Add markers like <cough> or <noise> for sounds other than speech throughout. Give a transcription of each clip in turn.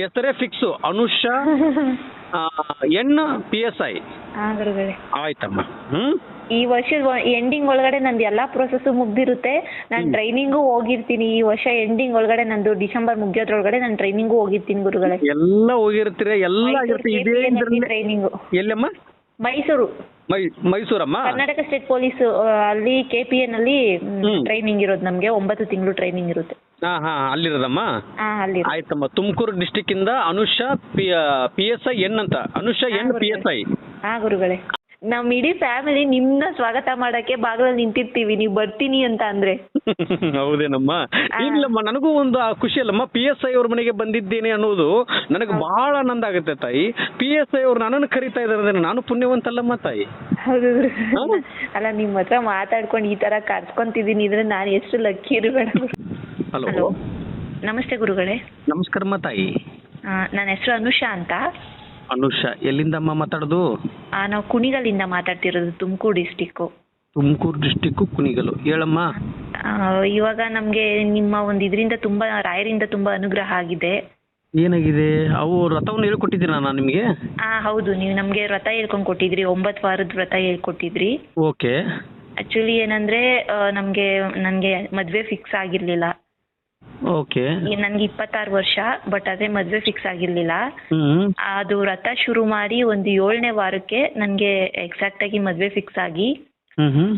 ಹೆಸರೇ fix Anusha <laughs> N P S I ಹಾ ಗುರುಗಳೇ ಆಯ್ತಮ್ಮ. ಈ ವರ್ಷದ ಎಂಡಿಂಗ್ ಒಳಗಡೆ ನಂದು ಎಲ್ಲಾ ಪ್ರೊಸೆಸ್ ಮುಗ್ದಿರುತ್ತೆ. ನಾನು ಟ್ರೈನಿಂಗು ಹೋಗಿರ್ತೀನಿ. ಈ ವರ್ಷ ಎಂಡಿಂಗ್ ಒಳಗಡೆ ನಂದು ಡಿಸೆಂಬರ್ ಮುಗಿಯೋದ್ರೊಳಗಡೆ ನಾನು ಟ್ರೈನಿಂಗು ಹೋಗಿರ್ತೀನಿ ಗುರುಗಳೇ. ಎಲ್ಲ ಹೋಗಿರ್ತೀರ? ಎಲ್ಲ ಇದೇ ಟ್ರೈನಿಂಗು ಎಲ್ಲಮ್ಮ? ಮೈಸೂರು. ಮೈ ಮೈಸೂರಮ್ಮ? ಕರ್ನಾಟಕ ಸ್ಟೇಟ್ ಪೊಲೀಸ್ ಅಲ್ಲಿ ಕೆ ಪಿ ಎನ್ ಅಲ್ಲಿ ಹ್ಮ್. ಟ್ರೈನಿಂಗ್ ಇರೋದು ನಮ್ಗೆ ಒಂಬತ್ತು ತಿಂಗಳು ಟ್ರೈನಿಂಗ್ ಇರುತ್ತೆ. ಹಾ ಹಾ ಅಲ್ಲಿರೋದಮ್ಮ? ಹಾ ಅಲ್ಲಿ ಆಯ್ತಮ್ಮ. ತುಮಕೂರು ಡಿಸ್ಟಿಕ್ ಇಂದ Anusha P P S I N ಅಂತ. Anusha N P S I ಹಾ ಗುರುಗಳೇ. ನಮ್ ಇಡೀ ಫ್ಯಾಮಿಲಿ ನಿಮ್ನ ಸ್ವಾಗತ ಮಾಡಕ್ಕೆ ಬಾಗಿಲಲ್ಲಿ ನಿಂತಿರ್ತೀವಿ ನೀವು ಬರ್ತೀನಿ ಅಂತ ಅಂದ್ರೆ. <laughs> ಹೌದೇನಮ್ಮ? ಇಲ್ಲಮ್ಮ ನನಗೂ ಒಂದು ಆ ಖುಷಿ ಅಲ್ಲಮ್ಮ ಪಿ ಎಸ್ ಐ ಅವ್ರ ಮನೆಗೆ ಬಂದಿದ್ದೇನೆ ಅನ್ನೋದು ನನಗೆ ಬಹಳ ಆನಂದ ಆಗುತ್ತೆ ತಾಯಿ. ಪಿ ಎಸ್ ಐ ಅವ್ರು ನನ್ನನ್ನು ಕರಿತಾ ಇದ್ದಾರೆ ಅಂದ್ರೆ ನಾನು ಪುಣ್ಯವಂತಲ್ಲಮ್ಮ ತಾಯಿ. ಹೌದು? ಅಲ್ಲ ನಿಮ್ ಹತ್ರ ಮಾತಾಡ್ಕೊಂಡು ಈ ತರ ಕರ್ಸ್ಕೊಂತಿದೀನಿ ಇದ್ರೆ ನಾನು ಎಷ್ಟು ಲಕ್ಕಿ ಇರಬೇಡ ಹಲೋ ನಮಸ್ತೆ ಗುರುಗಳೇ. ನಮಸ್ಕಾರಮ್ಮ ತಾಯಿ. ನನ್ನ ಹೆಸರು ಅನುಷಾ ಅಂತ. ಅನುಷಾ ಎಲ್ಲಿಂದಮ್ಮ ಮಾತಾಡೋದು? ಆ, ನಾವು ಕುಣಿಗಲಿಂದ ಮಾತಾಡ್ತಿರೋದು ತುಮಕೂರು ಡಿಸ್ಟಿಕ್ಕು ತುಮಕೂರು ಡಿಸ್ಟಿಕ್ ಕುಣಿಗಲು. ಹೇಳಮ್ಮ. ಇವಾಗ ನಮ್ಗೆ ನಿಮ್ಮ ಒಂದು ಇದರಿಂದ ತುಂಬಾ ರಾಯರಿಂದ ತುಂಬಾ ಅನುಗ್ರಹ ಆಗಿದೆ. ಏನಾಗಿದೆ? ಅವು ರಥವನ್ನು ಹೇಳ್ಕೊಟ್ಟಿದ್ರಿ ನಾನು ನಿಮಗೆ? ಆ ಹೌದು. ನೀವು ನಮಗೆ ವ್ರತ ಹೇಳ್ಕೊಂಡು ಕೊಟ್ಟಿದ್ರಿ. ಒಂಬತ್ತು ವಾರದ ವ್ರತ ಹೇಳ್ಕೊಟ್ಟಿದ್ರಿ. ಓಕೆ. ಆಕ್ಚುಲಿ ಏನಂದ್ರೆ ಆ, ನಮ್ಗೆ ನನ್ಗೆ ಮದ್ವೆ ಫಿಕ್ಸ್ ಆಗಿರ್ಲಿಲ್ಲ. ಓಕೆ ನನ್ಗೆ ಇಪ್ಪತ್ತಾರು ವರ್ಷ ಬಟ್ ಅದೇ ಮದ್ವೆ ಫಿಕ್ಸ್ ಆಗಿರ್ಲಿಲ್ಲ. ಹ್ಮ್. ಅದು ವ್ರತ ಶುರು ಮಾಡಿ ಒಂದು ಏಳನೇ ವಾರಕ್ಕೆ ನನ್ಗೆ ಎಕ್ಸಾಕ್ಟ್ ಆಗಿ ಮದ್ವೆ ಫಿಕ್ಸ್ ಆಗಿ. ಹ್ಮ್. ಹ್ಮ್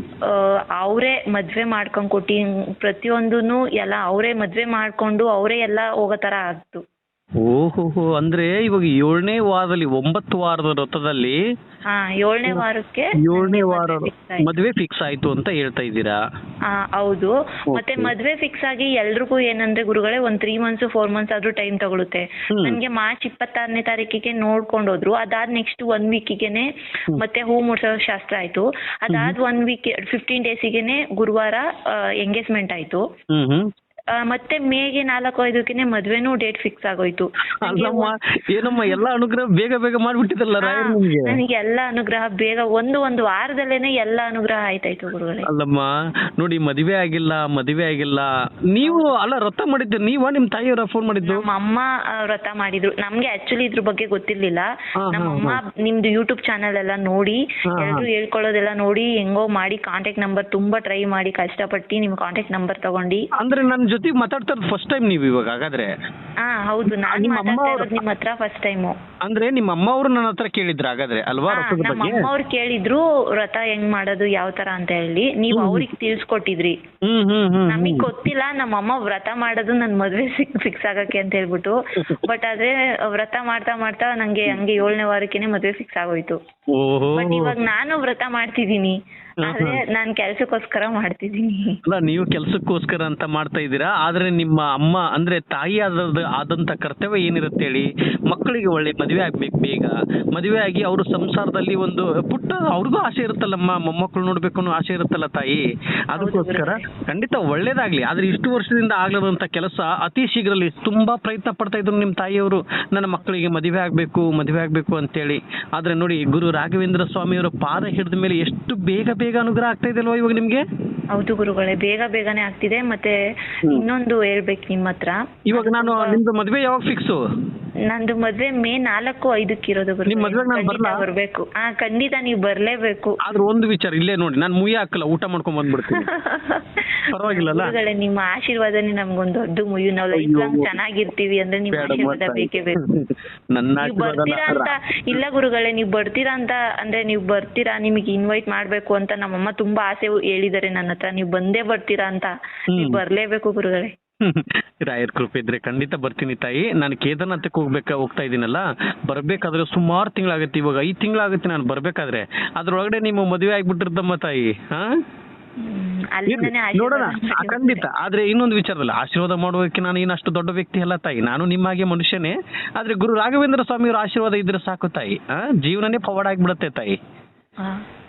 ಅವರೇ ಮದ್ವೆ ಮಾಡ್ಕೊಂಡ್ ಕೊಟ್ಟಿ ಪ್ರತಿಯೊಂದೂನು ಎಲ್ಲ ಅವರೇ ಮದ್ವೆ ಮಾಡ್ಕೊಂಡು ಅವರೇ ಎಲ್ಲ ಹೋಗೋ ತರ ಆಗ್ತು. ಓಹೋ ಅಂದ್ರೆ ಇವಾಗ ಏಳನೇ ವಾರದಲ್ಲಿ ಒಂಬತ್ತು ವಾರದ ವ್ರತದಲ್ಲಿ ಹಾ ಏಳನೇ ವಾರಕ್ಕೆ ಏಳನೇ ವಾರ ಮದ್ವೆ. ಫಿಕ್ಸ್ ಆಯ್ತು ಅಂತ ಹೇಳ್ತಾ ಇದ್ದೀರಾ? ಆ, ಹೌದು. ಮತ್ತೆ. ಮದ್ವೆ ಫಿಕ್ಸ್ ಆಗಿ ಎಲ್ರಿಗೂ ಏನಂದ್ರೆ ಗುರುಗಳೇ ಒಂದ್ ತ್ರೀ ಮಂತ್ಸ್ ಫೋರ್ ಮಂತ್ಸ್ ಆದ್ರೂ ಟೈಮ್ ತಗೊಳುತ್ತೆ. ಹ್ಮ್. ನನ್ಗೆ ಮಾರ್ಚ್ ಇಪ್ಪತ್ತಾರನೇ ತಾರೀಕಿಗೆ ನೋಡ್ಕೊಂಡು ಹೋದ್ರು. ಅದಾದ್ ನೆಕ್ಸ್ಟ್ ಒನ್ ವೀಕಿಗೆನೆ ಮತ್ತೆ ಹೂ ಮುಡ್ಸೋ ಶಾಸ್ತ್ರ ಆಯ್ತು. ಅದಾದ್ ಒನ್ ವೀಕ್ ಫಿಫ್ಟೀನ್ ಡೇಸಿಗೆನೆ ಗುರುವಾರ ಎಂಗೇಜ್ಮೆಂಟ್ ಆಯ್ತು. ಹ್ಮ್ ಹ್ಮ್. ಆ, ಮತ್ತೆ ಮೇಗೆ ನಾಲ್ಕು ಐದಕ್ಕೆನೆ ಮದ್ವೆನೂ ಡೇಟ್ ಫಿಕ್ಸ್ ಆಗೋಯ್ತು. ಅಲ್ಲಮ್ಮ ಏನಮ್ಮ ಎಲ್ಲ ಅನುಗ್ರಹ ಬೇಗ ಬೇಗ ಮಾಡ್ಬಿಟ್ಟಿದ್ದಲ್ಲ ಹಾ, ರಾಯರು ನಿಮ್ಗೆ? ನನಗೆ ಎಲ್ಲ ಅನುಗ್ರಹ ಬೇಗ ಒಂದು ಒಂದು ವಾರದಲ್ಲೇನೆ ಎಲ್ಲ ಅನುಗ್ರಹ ಆಯ್ತಾಯ್ತು ಗುರುಗಳೇ. ಅಲ್ಲಮ್ಮ ನೋಡಿ ಮದುವೆ ಆಗಿಲ್ಲ ಮದುವೆ ಆಗಿಲ್ಲ. ನೀವು ಅಲ್ಲ ವ್ರತ ಮಾಡಿದ್ದು ನೀವ ನಿಮ್ ತಾಯಿಯವರ ಫೋನ್ ಮಾಡಿದ್ದು? ನಮ್ಮ ಅಮ್ಮ ಆ, ವ್ರತ ಮಾಡಿದ್ರು. ನಮ್ಗೆ ಆಕ್ಚುಲಿ ಇದ್ರ ಬಗ್ಗೆ ಗೊತ್ತಿರ್ಲಿಲ್ಲ. ಹಾ, ನಮ್ಮ ಅಮ್ಮ ನಿಮ್ದು ಯೂಟ್ಯೂಬ್ ಚಾನೆಲ್ ಎಲ್ಲ ನೋಡಿ ಹಾ. ಎಲ್ರು ಹೇಳ್ಕೊಳ್ಳೋದೆಲ್ಲ ನೋಡಿ ಹೆಂಗೋ ಮಾಡಿ ಕಾಂಟ್ಯಾಕ್ಟ್ ನಂಬರ್ ತುಂಬಾ ಟ್ರೈ ಮಾಡಿ ಕಷ್ಟಪಟ್ಟು ನಿಮ್ ಕಾಂಟ್ಯಾಕ್ಟ್ ನಂಬರ್ ತಗೊಂಡಿ. ಅಂದ್ರೆ ನನ್ನ ಜೊತೆಗೆ ಮಾತಾಡ್ತಾ ಇರೋದು ಫಸ್ಟ್ ಟೈಮ್ ನೀವು ಇವಾಗ ಹಾಗಾದ್ರೆ. ಹಾ ಹೌದು. ನಾನು ನಿಮ್ಮ ಅಮ್ಮ ಮಾತಾಡ್ತಾ ಅವ್ರು- ಇರೋದು ನಿಮ್ಮ ಹತ್ರ ಫಸ್ಟ್ ಟೈಮ್ ಅಂದ್ರೆ ನಿಮ್ಮ ಅಮ್ಮ ಅವರು ನನ್ನ ಹತ್ರ ಕೇಳಿದ್ರು ಹಾಗಾದ್ರೆ ಅಲ್ವಾ ವ್ರತದ ನಮ್ಮ ಬಗ್ಗೆ? ಅಮ್ಮ ಅವ್ರು ಕೇಳಿದ್ರು ವ್ರತ ಹೆಂಗ್ ಮಾಡೋದು ಯಾವ ತರ ಅಂತ ಹೇಳಿ. ನೀವು ಅವ್ರಿಗೆ ತಿಳ್ಸ್ಕೊಟ್ಟಿದ್ರಿ. ಹ್ಮ್ ಹ್ಮ್ ಹ್ಮ್ ನಮಗ್ ಗೊತ್ತಿಲ್ಲ ನಮ್ಮ ಅಮ್ಮ ವ್ರತ ಮಾಡೋದು ನನ್ ಮದ್ವೆ <laughs> ಫಿಕ್ಸ್ ಆಗಕ್ಕೆ ಅಂತ ಹೇಳ್ಬಿಟ್ಟು. ಬಟ್ ಆದ್ರೆ ವ್ರತ ಮಾಡ್ತಾ ಮಾಡ್ತಾ ನಂಗೆ ಹಂಗೆ ಏಳನೇ ವಾರಕ್ಕೆನೆ ಮದ್ವೆ ಫಿಕ್ಸ್ ಆಗೋಯ್ತು. ಓಹೋ. ಬಟ್ ಇವಾಗ ನಾನು ವ್ರತ ಮಾಡ್ತಿದೀನಿ ಆದ್ರೆ ನಾನ್ ಕೆಲ್ಸಕ್ಕೋಸ್ಕರ ಮಾಡ್ತಿದ್ದೀನಿ. ಅಲ್ಲ, ನೀವು ಕೆಲ್ಸಕ್ಕೋಸ್ಕರ ಅಂತ ಮಾಡ್ತಾ ಇದ್ದೀರಾ? ಆದ್ರೆ ನಿಮ್ಮ ಅಮ್ಮ, ಅಂದ್ರೆ ತಾಯಿ ಆದ ಆದಂತ ಕರ್ತವ್ಯ ಏನಿರುತ್ತೆ ಹೇಳಿ? ಮಕ್ಕಳಿಗೆ ಒಳ್ಳೆ ಮದುವೆ ಆಗ್ಬೇಕು ಬೇಗ. ಮದುವೆ ಆಗಿ ಅವರು ಸಂಸಾರದಲ್ಲಿ ಒಂದು ಪುಟ್ಟ, ಅವ್ರಿಗೂ ಆಸೆ ಇರುತ್ತಲ್ಲಮ್ಮ, ಮೊಮ್ಮಕ್ಕಳು ನೋಡ್ಬೇಕು ಅನ್ನೋ ಆಸೆ ಇರುತ್ತಲ್ಲ ತಾಯಿ? ಅದಕ್ಕೋಸ್ಕರ ಖಂಡಿತ ಒಳ್ಳೇದಾಗ್ಲಿ. ಆದ್ರೆ ಇಷ್ಟು ವರ್ಷದಿಂದ ಆಗ್ಲದಂತ ಕೆಲಸ ಅತಿ ಶೀಘ್ರದಲ್ಲಿ ತುಂಬಾ ಪ್ರಯತ್ನ ಪಡ್ತಾ ಇದ್ರು ನಿಮ್ ತಾಯಿಯವರು. ನನ್ನ ಮಕ್ಕಳಿಗೆ ಮದುವೆ ಆಗ್ಬೇಕು ಮದುವೆ ಆಗ್ಬೇಕು ಅಂತೇಳಿ. ಆದ್ರೆ ನೋಡಿ, ಗುರು ರಾಘವೇಂದ್ರ ಸ್ವಾಮಿಯವರ ಪಾದ ಹಿಡಿದ ಮೇಲೆ ಎಷ್ಟು ಬೇಗ ಬೇಗ ಅನುಗ್ರಹ ಆಗ್ತಾ ಇದೆ ಅಲ್ವಾ ಇವಾಗ ನಿಮ್ಗೆ? ಹೌದು ಗುರುಗಳೇ ಬೇಗ ಬೇಗನೆ ಆಗ್ತಿದೆ ಮತ್ತೆ ಇನ್ನೊಂದು ಹೇಳ್ಬೇಕು ನಿಮ್ ಹತ್ರ. ಇವಾಗ ನಾನು ನಿಮ್ದು ಮದುವೆ ಯಾವಾಗ ಫಿಕ್ಸು ನಂದು ಮದ್ವೆ ಮೇ ನಾಲ್ಕು ಐದಕ್ಕೆ ಇರೋದು. ನಿಮ್ ಮದ್ವೆಗ್ ನಾನ್ ಬರ್ಲಾ? ಬರ್ಬೇಕು ಹಾ ಖಂಡಿತ ನೀವು ಬರ್ಲೇಬೇಕು ಆದ್ರೆ ಒಂದು ವಿಚಾರ ಇಲ್ಲೇ ನೋಡಿ ನಾನು ಮುಯ್ಯ ಹಾಕಲ್ಲ ಊಟ ಮಾಡ್ಕೊಂಡ್ ಬಂದ್ಬಿಡ್ತೀನಿ <laughs> ಪರವಾಗಿಲ್ಲಲ್ಲ ಗುರುಗಳೇ ನಿಮ್ಮ ಆಶೀರ್ವಾದನೇ ನಮ್ಗೊಂದು ದೊಡ್ಡ ಮುಯ್ಯು ನಾವು ಲೈಫ್ ಅಯ್ಯೋ. ಲಾಂಗ್ ಚೆನ್ನಾಗಿರ್ತೀವಿ ಅಂದ್ರೆ ನಿಮ್ಮ ಆಶೀರ್ವಾದ. ಬೇಕೇ ಬೇಕು <laughs> ನನ್ನ ನೀವು ಬರ್ತೀರಾ ಅಂತ ಇಲ್ಲ ಗುರುಗಳೇ ನೀವು ಬರ್ತೀರಾ ಅಂತ ಅಂದ್ರೆ ನೀವು ಬರ್ತೀರಾ ನಿಮಗೆ ಇನ್ವೈಟ್ ಮಾಡ್ಬೇಕು ಅಂತ ನಮ್ಮಮ್ಮ ತುಂಬಾ ಆಸೆ ಹೇಳಿದಾರೆ ನನ್ನ ಹತ್ರ ನೀವು ಬಂದೇ ಬರ್ತೀರಾ ಅಂತ ನೀವು ಹ್ಮ್. ಬರ್ಲೇಬೇಕು ಗುರುಗಳೇ <laughs> ರಾಯರ್ ಕೃಪೆ ಇದ್ರೆ ಖಂಡಿತ ಬರ್ತೀನಿ ತಾಯಿ. ನಾನು ಕೇದಾರ್ನಾಥಕ್ಕೆ ಹೋಗ್ಬೇಕ ಹೋಗ್ತಾ ಇದ್ದೀನಲ್ಲ. ಬರ್ಬೇಕಾದ್ರೆ ಸುಮಾರು ತಿಂಗಳಾಗತ್ತೆ ಇವಾಗ. ಐದು ತಿಂಗಳಾಗುತ್ತೆ ನಾನು ಬರ್ಬೇಕಾದ್ರೆ. ಅದ್ರೊಳಗಡೆ ನಿಮ್ಮ ಮದುವೆ ಆಗ್ಬಿಟ್ಟಿರ್ತಮ್ಮ ತಾಯಿ. ಹಾ? ನೋಡೋಣ. ಖಂಡಿತ. ಆದ್ರೆ ಇನ್ನೊಂದು ವಿಚಾರದಲ್ಲ. ಆಶೀರ್ವಾದ ಮಾಡೋದಕ್ಕೆ ನಾನು ಇನ್ನಷ್ಟು ದೊಡ್ಡ ವ್ಯಕ್ತಿ ಅಲ್ಲ ತಾಯಿ. ನಾನು ನಿಮ್ಮ ಹಾಗೆ ಮನುಷ್ಯನೇ. ಆದ್ರೆ ಗುರು ರಾಘವೇಂದ್ರ ಸ್ವಾಮಿಯವರ ಆಶೀರ್ವಾದ ಇದ್ರೆ ಸಾಕು ತಾಯಿ. ಜೀವನನೇ ಪವಾಡ ಆಗ್ಬಿಡತ್ತೆ ತಾಯಿ.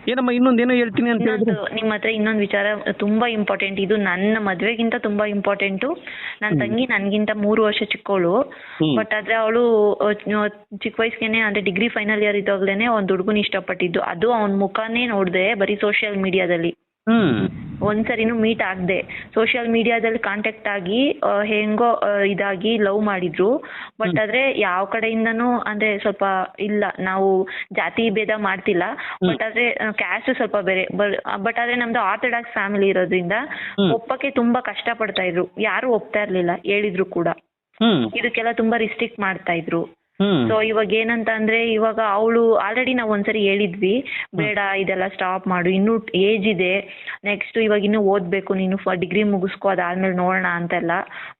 ಏನಮ್ಮ ಇನ್ನೊಂದೇನೋ ಹೇಳ್ತೀನಿ ಅಂತ ಹೇಳಿದ್ರೆ? ಇನ್ನೊಂದು ನಿಮ್ಮ ಹತ್ರ ಇನ್ನೊಂದು ವಿಚಾರ ತುಂಬಾ ಇಂಪಾರ್ಟೆಂಟ್ ಇದು ನನ್ನ ಮದ್ವೆಗಿಂತ ತುಂಬಾ ಇಂಪಾರ್ಟೆಂಟ್ ನನ್ನ ತಂಗಿ ನನ್ಗಿಂತ ಮೂರು ವರ್ಷ ಚಿಕ್ಕವಳು ಹ್ಮ್. ಬಟ್ ಆದ್ರೆ ಅವಳು ಚಿಕ್ಕ ವಯಸ್ಸಿಗೆನೆ ಅಂದ್ರೆ ಡಿಗ್ರಿ ಫೈನಲ್ ಇಯರ್ ಇದ್ದಾಗ್ಲೇನೆ ಒಂದ್ ಹುಡುಗನ ಇಷ್ಟಪಟ್ಟಿದ್ದು. ಅದು ಅವನ ಮುಖಾನೇ ನೋಡ್ದೆ ಬರೀ ಸೋಷಿಯಲ್ ಮೀಡಿಯಾದಲ್ಲಿ ಹ್ಮ್. ಒಂದ್ಸರಿನೂ ಮೀಟ್ ಆಗದೆ ಸೋಷಿಯಲ್ ಮೀಡಿಯಾದಲ್ಲಿ ಕಾಂಟ್ಯಾಕ್ಟ್ ಆಗಿ ಹೆಂಗೋ ಇದಾಗಿ ಲವ್ ಮಾಡಿದ್ರು. ಬಟ್ ಆದ್ರೆ ಯಾವ ಕಡೆಯಿಂದನೂ ಅಂದ್ರೆ ಸ್ವಲ್ಪ ಇಲ್ಲ. ನಾವು ಜಾತಿ ಭೇದ ಮಾಡ್ತಿಲ್ಲ. ಬಟ್ ಆದ್ರೆ ಕ್ಯಾಸ್ಟ್ ಸ್ವಲ್ಪ ಬೇರೆ. ಬಟ್ ಆದ್ರೆ ನಮ್ದು ಆರ್ಥೋಡಾಕ್ಸ್ ಫ್ಯಾಮಿಲಿ ಇರೋದ್ರಿಂದ ಒಪ್ಪಕ್ಕೆ ತುಂಬಾ ಕಷ್ಟ ಪಡ್ತಾ ಇದ್ರು. ಯಾರು ಒಪ್ತಾ ಇರ್ಲಿಲ್ಲ. ಹೇಳಿದ್ರು ಕೂಡ. ಇದಕ್ಕೆಲ್ಲ ತುಂಬಾ ರಿಸ್ಟ್ರಿಕ್ಟ್ ಮಾಡ್ತಾ ಇದ್ರು. ಸೊ ಇವಾಗ ಏನಂತ ಅಂದ್ರೆ ಇವಾಗ ಅವಳು ಆಲ್ರೆಡಿ ನಾವು ಒಂದ್ಸರಿ ಹೇಳಿದ್ವಿ. ಬೇಡ ಇದೆಲ್ಲ ಸ್ಟಾಪ್ ಮಾಡು. ಇನ್ನು ಏಜ್ ಇದೆ. ನೆಕ್ಸ್ಟ್ ಇವಾಗ ಇನ್ನು ಓದ್ಬೇಕು. ನೀನು ಡಿಗ್ರಿ ಮುಗಿಸ್ಕೊ ಅದಾದ್ಮೇಲೆ ನೋಡೋಣ ಅಂತೆಲ್ಲ.